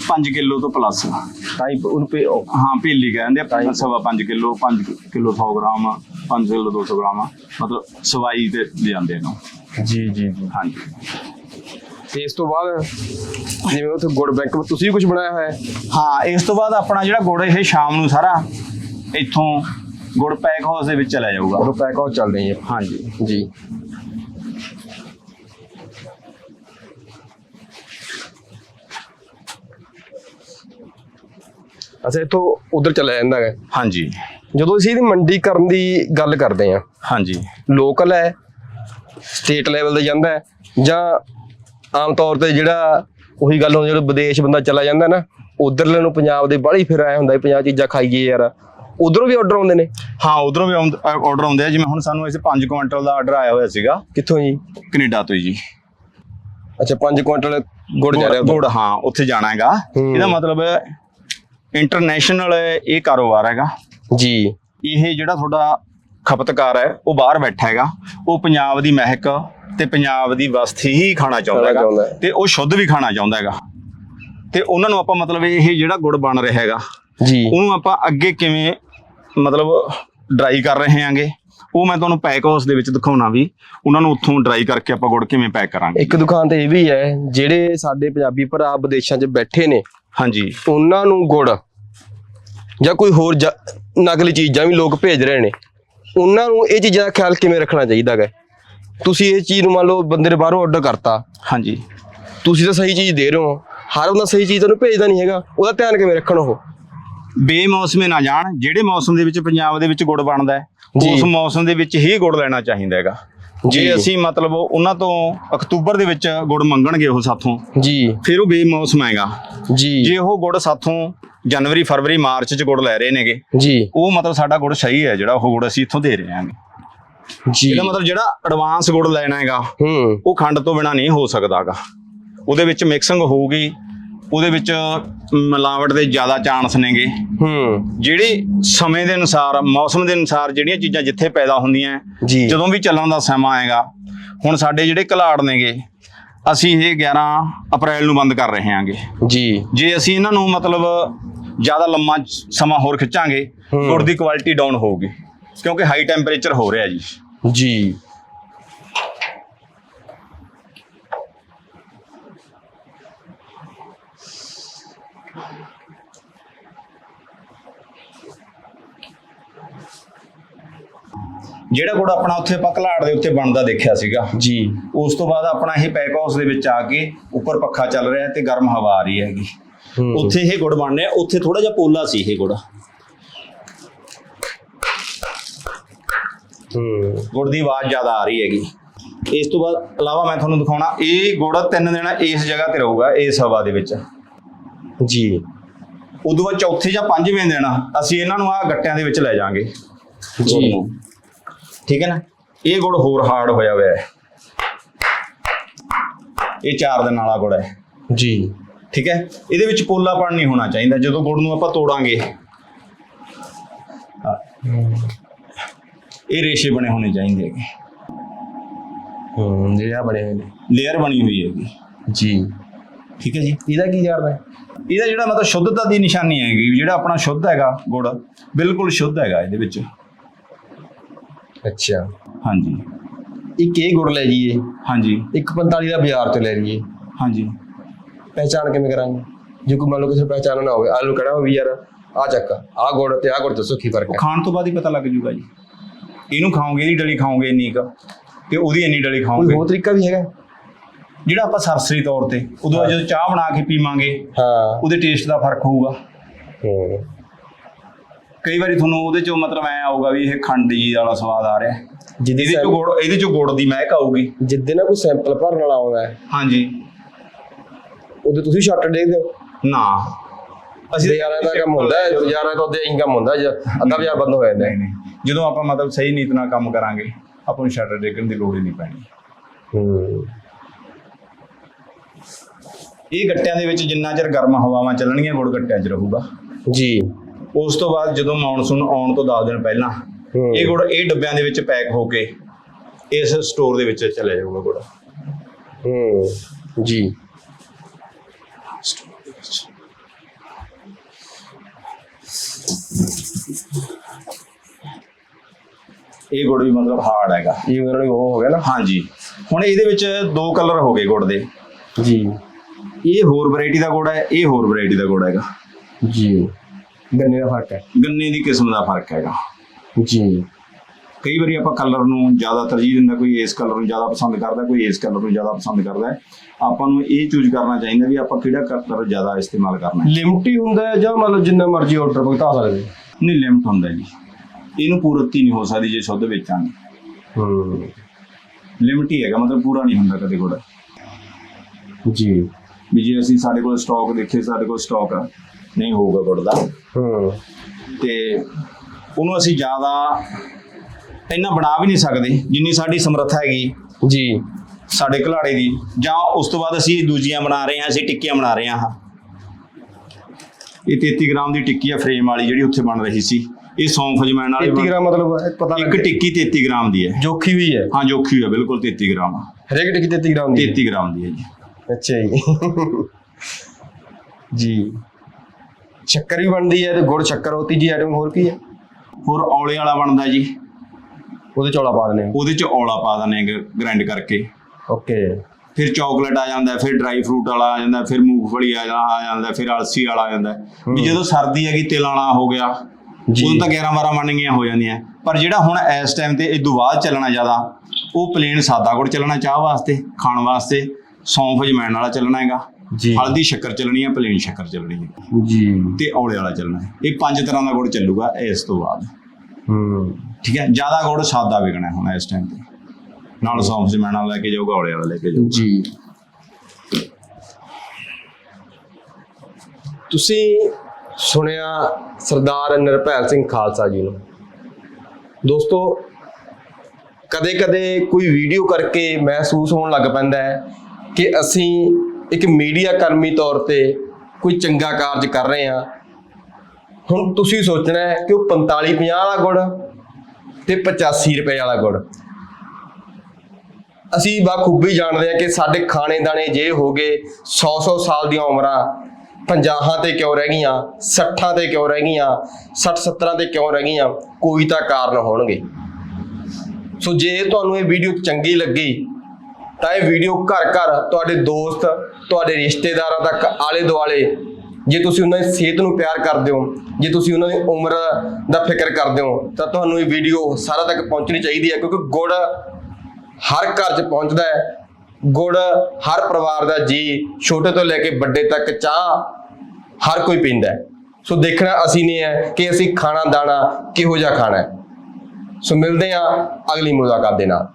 5 ਕਿਲੋ ਤੋਂ ਪਲੱਸ ਹੀ ਉਹਨੂੰ ਪੇ ਹਾਂ ਭੇਲੀ ਕਹਿੰਦੇ ਆ ਸਵਾ 5 kilo 5 kilo 100 gram 5 kilo 200 gram ਮਤਲਬ ਸਵਾਈ ਤੇ ਲੈ ਜਾਂਦੇ ਇਹਨੂੰ। ਜੀ ਜੀ ਜੀ। ਹਾਂਜੀ। ਤੇ ਇਸ ਤੋਂ ਬਾਅਦ ਜਿਵੇਂ ਉੱਥੇ ਗੁੜ ਬੈਂਕ ਤੁਸੀਂ ਕੁਝ ਬਣਾਇਆ ਹੋਇਆ ਹੈ? ਹਾਂ ਇਸ ਤੋਂ ਬਾਅਦ ਆਪਣਾ ਜਿਹੜਾ ਗੁੜ ਇਹ ਸ਼ਾਮ ਨੂੰ ਸਾਰਾ ਇੱਥੋਂ ਗੁੜ ਪੈਕ ਹਾਊਸ ਦੇ ਵਿੱਚ ਚਲਾ ਜਾਊਗਾ। ਉਹ ਪੈਕ ਹਾਊਸ ਚੱਲ ਰਹੀ ਹੈ। ਹਾਂਜੀ ਜੀ। ਅੱਛਾ ਇਥੋਂ ਉਧਰ ਚਲਾ ਜਾਂਦਾ ਹੈ ਹਾਂਜੀ। ਜਦੋਂ ਅਸੀਂ ਇਹਦੀ ਮੰਡੀ ਕਰਨ ਦੀ ਗੱਲ ਕਰਦੇ ਹਾਂ ਹਾਂਜੀ। ਲੋਕਲ ਹੈ ਸਟੇਟ ਲੈਵਲ ਤੇ ਜਾਂਦਾ ਹੈ ਜਾਂ ਆਮ ਤੌਰ ਤੇ ਜਿਹੜਾ ਉਹੀ ਗੱਲ ਹੁੰਦੀ ਜਦੋਂ ਵਿਦੇਸ਼ ਬੰਦਾ ਚਲਾ ਜਾਂਦਾ ਨਾ ਉਧਰਲੇ ਨੂੰ ਪੰਜਾਬ ਦੇ ਬਾਹਲੀ ਫਿਰ ਆਇਆ ਹੁੰਦਾ ਪੰਜਾਬ ਚੀਜ਼ਾਂ ਖਾਈਏ ਯਾਰ। ਉਧਰੋਂ ਵੀ ਆਰਡਰ ਆਉਂਦੇ ਨੇ? ਹਾਂ ਉਧਰੋਂ ਵੀ ਆਰਡਰ ਆਉਂਦੇ ਆ ਜਿਵੇਂ ਹੁਣ ਸਾਨੂੰ ਇਸੇ 5 ਕੁਇੰਟਲ ਦਾ ਆਰਡਰ ਆਇਆ ਹੋਇਆ ਸੀਗਾ। ਕਿੱਥੋਂ ਜੀ? ਕੈਨੇਡਾ ਤੋਂ ਜੀ। ਅੱਛਾ 5 ਕੁਇੰਟਲ ਗੁੜ ਜਾ ਰਿਹਾ। ਗੁੜ ਹਾਂ ਉੱਥੇ ਜਾਣਾ ਹੈਗਾ। ਇਹਦਾ ਮਤਲਬ ਇੰਟਰਨੈਸ਼ਨਲ ਇਹ ਕਾਰੋਬਾਰ ਹੈਗਾ। ਜੀ। ਇਹ ਜਿਹੜਾ ਤੁਹਾਡਾ ਖਪਤਕਾਰ ਹੈ ਉਹ ਬਾਹਰ ਬੈਠਾ ਹੈਗਾ। ਉਹ ਪੰਜਾਬ ਦੀ ਮਹਿਕ ਤੇ ਪੰਜਾਬ ਦੀ ਵਸਤੀ ਹੀ ਖਾਣਾ ਚਾਹੁੰਦਾ ਹੈਗਾ। ਤੇ ਉਹ ਸ਼ੁੱਧ ਵੀ ਖਾਣਾ ਚਾਹੁੰਦਾ ਹੈਗਾ। ਤੇ ਉਹਨਾਂ ਨੂੰ ਆਪਾਂ ਮਤਲਬ ਇਹ ਜਿਹੜਾ ਗੁੜ ਬਣ ਰਿਹਾ ਹੈਗਾ ਜੀ। ਉਹਨੂੰ ਆਪਾਂ ਅੱਗੇ ਕਿਵੇਂ ਮਤਲਬ ਡਰਾਈ ਕਰ ਰਹੇ ਹਾਂਗੇ? ਉਹ ਮੈਂ ਤੁਹਾਨੂੰ ਪੈਕ ਹਾਊਸ ਦੇ ਵਿੱਚ ਦਿਖਾਉਣਾ ਵੀ। ਉਹਨਾਂ ਨੂੰ ਉੱਥੋਂ ਡਰਾਈ ਕਰਕੇ ਆਪਾਂ ਗੁੜ ਕਿਵੇਂ ਪੈਕ ਕਰਾਂਗੇ। ਇੱਕ ਦੁਕਾਨ ਤੇ ਇਹ ਵੀ ਹੈ ਜਿਹੜੇ ਸਾਡੇ ਪੰਜਾਬੀ ਭਰਾ ਵਿਦੇਸ਼ਾਂ 'ਚ ਬੈਠੇ ਨੇ ਹਾਂਜੀ। ਉਹਨਾਂ ਨੂੰ ਗੁੜ ਜਾਂ ਕੋਈ ਹੋਰ ਨਕਲੀ ਚੀਜ਼ਾਂ ਵੀ ਲੋਕ ਭੇਜ ਰਹੇ ਨੇ। ਉਹਨਾਂ ਨੂੰ ਇਹ ਚੀਜ਼ਾਂ ਦਾ ਖਿਆਲ ਕਿਵੇਂ ਰੱਖਣਾ ਚਾਹੀਦਾ ਹੈ ਤੁਸੀਂ ਇਹ ਚੀਜ਼ ਨੂੰ ਮੰਨ ਲਓ ਬੰਦੇ ਨੇ ਬਾਹਰੋਂ ਆਰਡਰ ਕਰਤਾ। ਹਾਂਜੀ। ਤੁਸੀਂ ਤਾਂ ਸਹੀ ਚੀਜ਼ ਦੇ ਰਹੇ ਹੋ। ਹਰ ਬੰਦਾ ਸਹੀ ਚੀਜ਼ ਤੁਹਾਨੂੰ ਭੇਜਦਾ ਨਹੀਂ ਹੈਗਾ। ਉਹਦਾ ਧਿਆਨ ਕਿਵੇਂ ਰੱਖਣ ਉਹ? ਬੇਮੌਸਮੇ ਨਾ ਜਾਣ। ਜਿਹੜੇ ਮੌਸਮ ਦੇ ਵਿੱਚ ਪੰਜਾਬ ਦੇ ਵਿੱਚ ਗੁੜ ਬਣਦਾ। ਉਸ ਮੌਸਮ ਦੇ ਵਿੱਚ ਹੀ ਗੁੜ ਲੈਣਾ ਚਾਹੀਦਾ ਹੈਗਾ। ਜੀ। ਅਸੀਂ ਮਤਲਬ ਉਹਨਾਂ ਤੋਂ ਅਕਤੂਬਰ ਦੇ ਵਿੱਚ ਗੁੜ ਮੰਗਣਗੇ ਉਹ ਸਾਥੋਂ ਜੀ। ਫਿਰ ਉਹ ਬੇਮੌਸਮ ਹੈਗਾ। ਜੀ। ਜੇ ਉਹ ਗੁੜ ਸਾਥੋਂ ਜਨਵਰੀ ਫਰਵਰੀ ਮਾਰਚ ਚ ਗੁੜ ਲੈ ਰਹੇ ਨੇਗੇ ਜੀ। ਉਹ ਮਤਲਬ ਸਾਡਾ ਗੁੜ ਸਹੀ ਹੈ ਜਿਹੜਾ ਉਹ ਗੁੜ ਅਸੀਂ ਇੱਥੋਂ ਦੇ ਰਹੇ ਹਾਂਗੇ। ਜੀ। ਇਹਦਾ ਮਤਲਬ ਜਿਹੜਾ ਐਡਵਾਂਸ ਗੁੜ ਲੈਣਾ ਹੈਗਾ ਹੂੰ। ਉਹ ਖੰਡ ਤੋਂ ਬਿਨਾ ਨਹੀਂ ਹੋ ਸਕਦਾਗਾ। ਉਹਦੇ ਵਿੱਚ ਮਿਕਸਿੰਗ ਹੋਊਗੀ ਉਹਦੇ ਵਿੱਚ ਮਿਲਾਵਟ ਦੇ ਜ਼ਿਆਦਾ ਚਾਂਸ ਨੇਗੇ। ਹੂੰ। ਜਿਹੜੀ ਸਮੇਂ ਦੇ ਅਨੁਸਾਰ ਮੌਸਮ ਦੇ ਅਨੁਸਾਰ ਜਿਹੜੀਆਂ ਚੀਜ਼ਾਂ ਜਿੱਥੇ ਪੈਦਾ ਹੁੰਦੀਆਂ ਜੀ। ਜਦੋਂ ਵੀ ਚੱਲਣ ਦਾ ਸਮਾਂ ਆਏਗਾ ਹੁਣ ਸਾਡੇ ਜਿਹੜੇ ਘਲਾੜ ਨੇਗੇ ਅਸੀਂ ਇਹ 11 ਅਪ੍ਰੈਲ ਨੂੰ ਬੰਦ ਕਰ ਰਹੇ ਹਾਂਗੇ। ਜੀ। ਜੇ ਅਸੀਂ ਇਹਨਾਂ ਨੂੰ ਮਤਲਬ ਜ਼ਿਆਦਾ ਲੰਮਾ ਸਮਾਂ ਹੋਰ ਖਿੱਚਾਂਗੇ। ਗੁੜ ਦੀ ਕੁਆਲਿਟੀ ਡਾਊਨ ਹੋਊਗੀ ਕਿਉਂਕਿ ਹਾਈ ਟੈਂਪਰੇਚਰ ਹੋ ਰਿਹਾ ਜੀ। ਜੀ। ਜਿਹੜਾ ਗੁੜ ਆਪਣਾ ਉੱਥੇ ਆਪਾਂ ਘਲਾੜ ਦੇ ਉੱਤੇ ਬਣਦਾ ਦੇਖਿਆ ਸੀਗਾ। ਜੀ। ਉਸ ਤੋਂ ਬਾਅਦ ਆਪਣਾ ਇਹ ਪੈਕ ਹਾਊਸ ਦੇ ਵਿੱਚ ਆ ਕੇ ਉੱਪਰ ਪੱਖਾ ਚੱਲ ਰਿਹਾ ਤੇ ਗਰਮ ਹਵਾ ਆ ਰਹੀ ਹੈਗੀ। ਉੱਥੇ ਇਹ ਗੁੜ ਬਣ ਰਿਹਾ ਉੱਥੇ ਥੋੜਾ ਜਿਹਾ ਪੋਲਾ ਸੀ ਇਹ ਗੁੜ। ਹੂੰ। ਗੁੜ ਦੀ ਆਵਾਜ਼ ਜ਼ਿਆਦਾ ਆ ਰਹੀ ਹੈਗੀ। ਇਸ ਤੋਂ ਬਾਅਦ ਇਲਾਵਾ ਮੈਂ ਤੁਹਾਨੂੰ ਦਿਖਾਉਣਾ ਇਹ ਗੁੜ ਤਿੰਨ ਦਿਨ ਇਸ ਜਗ੍ਹਾ ਤੇ ਰਹੂਗਾ ਇਸ ਹਵਾ ਦੇ ਵਿੱਚ। ਜੀ। ਉਦੋਂ ਬਾਅਦ ਚੌਥੇ ਜਾਂ ਪੰਜਵੇਂ ਦਿਨ ਅਸੀਂ ਇਹਨਾਂ ਨੂੰ ਆ ਗੱਟਿਆਂ ਦੇ ਵਿੱਚ ਲੈ ਜਾਾਂਗੇ। ਜੀ। ਠੀਕ ਹੈ ਨਾ? ਇਹ ਗੁੜ ਹੋਰ ਹਾਰਡ ਹੋਇਆ ਹੋਇਆ ਹੈ। ਇਹ 4 ਦਿਨ ਵਾਲਾ ਗੁੜ ਹੈ। ਜੀ। ਠੀਕ ਹੈ? ਇਹਦੇ ਵਿੱਚ ਪੋਲਾਪਣ ਨਹੀਂ ਹੋਣਾ ਚਾਹੀਦਾ। ਜਦੋਂ ਗੁੜ ਨੂੰ ਆਪਾਂ ਤੋੜਾਂਗੇ। ਇਹ ਰੇਸ਼ੇ ਬਣੇ ਹੋਣੇ ਚਾਹੀਦੇ ਹੈਗੇ। ਹੂੰ ਜਿਹੜਾ ਬਣੇ ਹੋਏ ਨੇ। ਲੇਅਰ ਬਣੀ ਹੋਈ ਹੈਗੀ। ਜੀ। ਠੀਕ ਹੈ ਜੀ? ਇਹਦਾ ਕੀ ਕਰਦਾ ਹੈ? ਇਹਦਾ ਜਿਹੜਾ ਮਤਲਬ ਸ਼ੁੱਧਤਾ ਦੀ ਨਿਸ਼ਾਨੀ ਹੈਗੀ ਜਿਹੜਾ ਆਪਣਾ ਸ਼ੁੱਧ ਹੈਗਾ ਗੁੜ ਬਿਲਕੁਲ ਸ਼ੁੱਧ ਹੈਗਾ ਇਹਦੇ ਵਿੱਚ। ਅੱਛਾ। ਹਾਂਜੀ। ਇੱਕ ਇਹ ਗੁੜ ਲੈ ਜੀਏ ਹਾਂਜੀ। ਇੱਕ 45 ਦਾ ਬਾਜ਼ਾਰ ਤੋਂ ਲੈ ਲਈਏ। ਹਾਂਜੀ। ਪਹਿਚਾਣ ਕਿਵੇਂ ਕਰਾਂਗੇ? ਜੇ ਕੋਈ ਮੰਨ ਲਓ ਕਿਸੇ ਨੂੰ ਪਹਿਚਾਨਣਾ ਨਾ ਹੋਵੇ ਆਲੂ ਕਹਣਾ ਵੀ ਯਾਰ ਆ ਚੱਕ ਆ ਗੁੜ ਤੇ ਆ ਗੁੜ ਦੱਸੋ ਕੀ ਫ਼ਰਕ ਹੈ? ਖਾਣ ਤੋਂ ਬਾਅਦ ਹੀ ਪਤਾ ਲੱਗ ਜੂਗਾ ਜੀ। ਇਹਨੂੰ ਖਾਓਗੇ ਇਹਦੀ ਡਲੀ ਖਾਓਗੇ ਇੰਨੀ ਕੁ ਤੇ ਉਹਦੀ ਇੰਨੀ ਡਲੀ ਕੋਈ ਖਾਓਗੇ। ਹੋਰ ਤਰੀਕਾ ਵੀ ਹੈਗਾ? ਜਿਹੜਾ ਆਪਾਂ ਸਰਸਰੀ ਤੌਰ ਤੇ ਉਦੋਂ ਜਦੋਂ ਚਾਹ ਬਣਾ ਕੇ ਪੀਵਾਂਗੇ ਹਾਂ। ਉਹਦੇ ਟੇਸਟ ਦਾ ਫ਼ਰਕ ਹੋਊਗਾ। ਹੂੰ। ਕਈ ਵਾਰੀ ਤੁਹਾਨੂੰ ਉਹਦੇ ਚੋਂ ਮਤਲਬ ਐ ਆਊਗਾ ਵੀ ਇਹ ਖੰਡ ਜੀ ਵਾਲਾ ਸਵਾਦ ਆ ਰਿਹਾ। ਜਿਹਦੇ ਇਹਦੇ ਚੋਂ ਗੁੜ ਇਹਦੇ ਚੋਂ ਗੁੜ ਦੀ ਮਹਿਕ ਆਊਗੀ। ਜਿੱਦੇ ਨਾ ਕੋਈ ਸੈਂਪਲ ਭਰਨ ਵਾਲਾ ਆਉਂਦਾ ਹੈ। ਹਾਂਜੀ। ਉਹਦੇ ਤੁਸੀਂ ਸ਼ਾਰਟ ਦੇਖਦੇ ਹੋ ਨਾ। ਬਾਜ਼ਾਰਾਂ ਦਾ ਕੰਮ ਹੁੰਦਾ ਹੈ ਬਾਜ਼ਾਰਾਂ ਤੋਂ ਅੱਧੇ ਇੰਕਮ ਹੁੰਦਾ ਹੈ, ਜ- ਅੱਧਾ ਬਾਜ਼ਾਰ ਬੰਦ ਹੋ ਜਾਂਦਾ ਨਹੀਂ ਜਦੋਂ ਆਪਾਂ ਮਤਲਬ ਸਹੀ ਨੀਤ ਨਾਲ ਕੰਮ ਕਰਾਂਗੇ ਆਪਾਂ ਨੂੰ ਸ਼ਟਰ ਡੇਕਣ ਦੀ ਲੋੜ ਹੀ ਨਹੀਂ ਪੈਣੀ। ਹੂੰ। ਇਹ ਗੱਟਿਆਂ ਦੇ ਵਿੱਚ ਜਿੰਨਾ ਚਿਰ ਗਰਮ ਹਵਾਵਾਂ ਚੱਲਣਗੀਆਂ ਗੁੜ ਗੱਟਿਆਂ 'ਚ ਰਹੂਗਾ। ਜੀ। ਉਸ ਤੋਂ ਬਾਅਦ ਜਦੋਂ ਮੌਨਸੂਨ ਆਉਣ ਤੋਂ 10 ਦਿਨ ਪਹਿਲਾਂ। ਇਹ ਗੁੜ ਇਹ ਡੱਬਿਆਂ ਦੇ ਵਿੱਚ ਪੈਕ ਹੋ ਕੇ ਇਸ ਸਟੋਰ ਦੇ ਵਿੱਚ ਚਲੇ ਜਾਊਗਾ ਗੁੜ। ਹੂੰ ਜੀ। ਇਹ ਗੁੜ ਵੀ ਮਤਲਬ ਹਾਰਡ ਹੈਗਾ। ਇਹ ਨੂੰ ਉਹ ਹੋ ਗਿਆ ਨਾ? ਹਾਂਜੀ। ਹੁਣ ਇਹਦੇ ਵਿੱਚ ਦੋ ਕਲਰ ਹੋ ਗਏ ਗੁੜ ਦੇ। ਜੀ। ਇਹ ਹੋਰ ਵੈਰਾਈਟੀ ਦਾ ਗੁੜ ਹੈ ਇਹ ਹੋਰ ਵੈਰਾਈਟੀ ਦਾ ਗੁੜ ਹੈਗਾ। ਜੀ। ਗੰਨੇ ਦਾ ਫ਼ਰਕ ਹੈ। ਗੰਨੇ ਦੀ ਕਿਸਮ ਦਾ ਫ਼ਰਕ ਹੈਗਾ। ਜੀ। ਕਈ ਵਾਰੀ ਆਪਾਂ ਕਲਰ ਨੂੰ ਜ਼ਿਆਦਾ ਤਰਜੀਹ ਦਿੰਦਾ ਕੋਈ ਇਸ ਕਲਰ ਨੂੰ ਜ਼ਿਆਦਾ ਪਸੰਦ ਕਰਦਾ ਕੋਈ ਇਸ ਕਲਰ ਨੂੰ ਜ਼ਿਆਦਾ ਪਸੰਦ ਕਰਦਾ। ਆਪਾਂ ਨੂੰ ਇਹ ਚੂਜ਼ ਕਰਨਾ ਚਾਹੀਦਾ ਵੀ ਆਪਾਂ ਕਿਹੜਾ ਕਲਰ ਜ਼ਿਆਦਾ ਇਸਤੇਮਾਲ ਕਰਨਾ ਹੈ। ਲਿਮਟ ਹੀ ਹੁੰਦਾ ਹੈ ਜਾਂ ਮਤਲਬ ਜਿੰਨਾ ਮਰਜ਼ੀ ਆਰਡਰ ਭੁਗਤਾ ਸਕਦੇ? ਨਹੀਂ ਲਿਮਟ ਹੁੰਦਾ ਜੀ। ਇਹਨੂੰ ਪੂਰਤੀ ਨਹੀਂ ਹੋ ਸਕਦੀ ਜੇ ਸ਼ੁੱਧ ਵੇਚਾਂਗੇ ਹੂੰ। ਲਿਮਟ ਹੀ ਹੈਗਾ ਮਤਲਬ ਪੂਰਾ ਨਹੀਂ ਹੁੰਦਾ ਕਦੇ ਗੁੜ ਜੀ। ਵੀ ਜੇ ਅਸੀਂ ਸਾਡੇ ਕੋਲ ਸਟਾਕ ਦੇਖੇ ਸਾਡੇ ਕੋਲ ਸਟਾਕ ਨਹੀਂ ਹੋਊਗਾ ਗੁੜ ਦਾ ਹੂੰ। ਤੇ ਉਹਨੂੰ ਅਸੀਂ ਜ਼ਿਆਦਾ ਇੰਨਾ ਬਣਾ ਵੀ ਨਹੀਂ ਸਕਦੇ ਜਿੰਨੀ ਸਾਡੀ ਸਮਰੱਥਾ ਹੈਗੀ। ਜੀ। ਸਾਡੇ ਘਲਾੜੇ ਦੀ। ਜਾਂ ਉਸ ਤੋਂ ਬਾਅਦ ਅਸੀਂ ਦੂਜੀਆਂ ਬਣਾ ਰਹੇ ਹਾਂ ਅਸੀਂ ਟਿੱਕੀਆਂ ਬਣਾ ਰਹੇ ਹਾਂ। ਇਹ 33 ਗ੍ਰਾਮ ਦੀ ਟਿੱਕੀ ਆ ਫਰੇਮ ਵਾਲੀ ਜਿਹੜੀ ਉੱਥੇ ਬਣ ਰਹੀ ਸੀ। ਇਹ ਸੌਂਫ ਜਮੈਣ ਵਾਲੀ 33 ਬਣ- ਗ੍ਰਾਮ ਮਤਲਬ ਪਤਾ ਇੱਕ ਟਿੱਕੀ 33 ਗ੍ਰਾਮ ਦੀ ਹੈ। ਜੋਖੀ ਵੀ ਹੈ। ਹਾਂ ਜੋਖੀ ਹੈ ਬਿਲਕੁਲ 33 ਗ੍ਰਾਮ ਹਰੇਕ ਟਿੱਕੀ 33 ਗ੍ਰਾਮ ਦੀ ਹੈ। 33 ਗ੍ਰਾਮ ਦੀ ਹੈ ਜੀ। ਅੱਛਾ ਜੀ। ਜੀ। ਸ਼ੱਕਰ ਵੀ ਬਣਦੀ ਹੈ ਤੇ ਗੁੜ ਸ਼ੱਕਰ ਉਹ ਤੀਜੀ ਆਈਟਮ ਹੋਰ ਕੀ ਹੈ? ਹੋਰ ਔਲੇ ਵਾਲਾ ਬਣਦਾ ਜੀ। ਉਹਦੇ ਚੌਲਾ ਪਾ ਦਿੰਦੇ ਉਹਦੇ ਚ ਔਲਾ ਪਾ ਦਿੰਦੇ ਗ੍ਰਾਈਂਡ ਕਰਕੇ। ਓਕੇ। ਫਿਰ ਚਾਕਲੇਟ ਆ ਜਾਂਦਾ ਫਿਰ ਡਰਾਈ ਫਰੂਟ ਵਾਲਾ ਆ ਜਾਂਦਾ ਫਿਰ ਮੂੰਗਫਲੀ ਆ ਜਾ- ਜਾਂਦਾ ਫਿਰ ਅਲਸੀ ਵਾਲਾ ਆ ਜਾਂਦਾ। ਵੀ ਜਦੋਂ ਸਰਦੀ ਹੈਗੀ ਤਿਲ ਵਾਲਾ ਹੋ ਗਿਆ ਜੀ। ਉਦੋਂ ਤਾਂ 11 12 ਮੰਨਗੀਆਂ ਹੋ ਜਾਂਦੀਆਂ। ਪਰ ਜਿਹੜਾ ਹੁਣ ਇਸ ਟਾਈਮ ਤੇ ਇਹ ਤੋਂ ਬਾਅਦ ਚੱਲਣਾ ਜ਼ਿਆਦਾ ਉਹ ਪਲੇਨ ਸਾਦਾ ਗੁੜ ਚੱਲਣਾ ਚਾਹ ਵਾਸਤੇ ਖਾਣ ਵਾਸਤੇ। ਸੌਂਫ ਜਮੈਣ ਵਾਲਾ ਚੱਲਣਾ ਹੈਗਾ। ਜੀ। ਹਲਦੀ ਸ਼ੱਕਰ ਚੱਲਣੀ ਹੈ ਪਲੇਨ ਸ਼ੱਕਰ ਚੱਲਣੀ ਹੈ ਜੀ। ਤੇ ਔਲੇ ਵਾਲਾ ਚੱਲਣਾ ਹੈ। ਇਹ ਪੰਜ ਤਰ੍ਹਾਂ ਦਾ ਗੁੜ ਚੱਲੂਗਾ ਇਸ ਤੋਂ ਬਾਅਦ। ਹੂੰ। ਠੀਕ ਹੈ? ਜ਼ਿਆਦਾ ਗੁੜ ਸਾਦਾ ਵਿਕਣਾ ਹੁਣ ਇਸ ਟਾਈਮ ਤੇ। ਨਾਲ ਸੌਂਫ ਜਮੈਣ ਵਾਲਾ ਲੈ ਕੇ ਜਾਊਗਾ ਔਲੇ ਵਾਲਾ ਲੈ ਕੇ ਜਾਊਗਾ। ਜੀ। ਤੁਸੀਂ ਸੁਣਿਆ ਸਰਦਾਰ ਨਿਰਭੈਲ ਸਿੰਘ ਖਾਲਸਾ ਜੀ ਨੂੰ। ਦੋਸਤੋ ਕਦੇ-ਕਦੇ ਕੋਈ ਵੀਡੀਓ ਕਰਕੇ ਮਹਿਸੂਸ ਹੋਣ ਲੱਗ ਪੈਂਦਾ ਹੈ ਕਿ ਅਸੀਂ ਇੱਕ ਮੀਡੀਆ ਕਰਮੀ ਤੌਰ ਤੇ ਕੋਈ ਚੰਗਾ ਕਾਰਜ ਕਰ ਰਹੇ ਹਾਂ। ਹੁਣ ਤੁਸੀਂ ਸੋਚਣਾ ਹੈ ਕਿ ਉਹ 45 50 ਵਾਲਾ ਗੁੜ ਤੇ 85 ਰੁਪਏ ਵਾਲਾ ਗੁੜ। ਅਸੀਂ ਬਾਖੂਬੀ ਜਾਣਦੇ ਹਾਂ ਕਿ ਸਾਡੇ ਖਾਣੇ ਦਾਣੇ ਜੇ ਹੋ ਗਏ 100 100 ਸਾਲ ਦੀਆਂ ਉਮਰਾਂ, ਪੰਜਾਹਾਂ ਤੇ ਕਿਉਂ ਰਹਿ ਗਈਆਂ 60 ਤੇ ਕਿਉਂ ਰਹਿ ਗਈਆਂ 60 70 ਤੇ ਕਿਉਂ ਰਹਿ ਗਈਆਂ, ਕੋਈ ਤਾਂ ਕਾਰਨ ਹੋਣਗੇ। ਸੋ ਜੇ ਤੁਹਾਨੂੰ ਇਹ ਵੀਡੀਓ ਚੰਗੀ ਲੱਗੀ ਤਾਂ ਇਹ ਵੀਡੀਓ ਘਰ ਘਰ ਤੁਹਾਡੇ ਦੋਸਤ, ਤੁਹਾਡੇ ਰਿਸ਼ਤੇਦਾਰਾਂ ਤੱਕ ਆਲੇ ਦੁਆਲੇ, ਜੇ ਤੁਸੀਂ ਉਹਨਾਂ ਦੀ ਸਿਹਤ ਨੂੰ ਪਿਆਰ ਕਰਦੇ ਹੋ, ਜੇ ਤੁਸੀਂ ਉਹਨਾਂ ਦੀ ਉਮਰ ਦਾ ਫਿਕਰ ਕਰਦੇ ਹੋ, ਤਾਂ ਤੁਹਾਨੂੰ ਇਹ ਵੀਡੀਓ ਸਾਰਾ ਤੱਕ ਪਹੁੰਚਣੀ ਚਾਹੀਦੀ ਹੈ ਕਿਉਂਕਿ ਗੁੜ ਹਰ ਘਰ 'ਚ ਪਹੁੰਚਦਾ ਹੈ। ਗੁੜ ਹਰ ਪਰਿਵਾਰ ਦਾ ਜੀ, ਛੋਟੇ ਤੋਂ ਲੈ ਕੇ ਵੱਡੇ ਤੱਕ ਚਾਹ ਹਰ ਕੋਈ ਪੀਂਦਾ ਹੈ। ਸੋ ਦੇਖਣਾ ਅਸੀਂ ਨੇ ਹੈ ਕਿ ਅਸੀਂ ਖਾਣਾ ਦਾਣਾ ਕਿਹੋ ਜਿਹਾ ਖਾਣਾ ਹੈ। ਸੋ ਮਿਲਦੇ ਹਾਂ ਅਗਲੀ ਮੁਲਾਕਾਤ ਦੇ ਨਾਲ।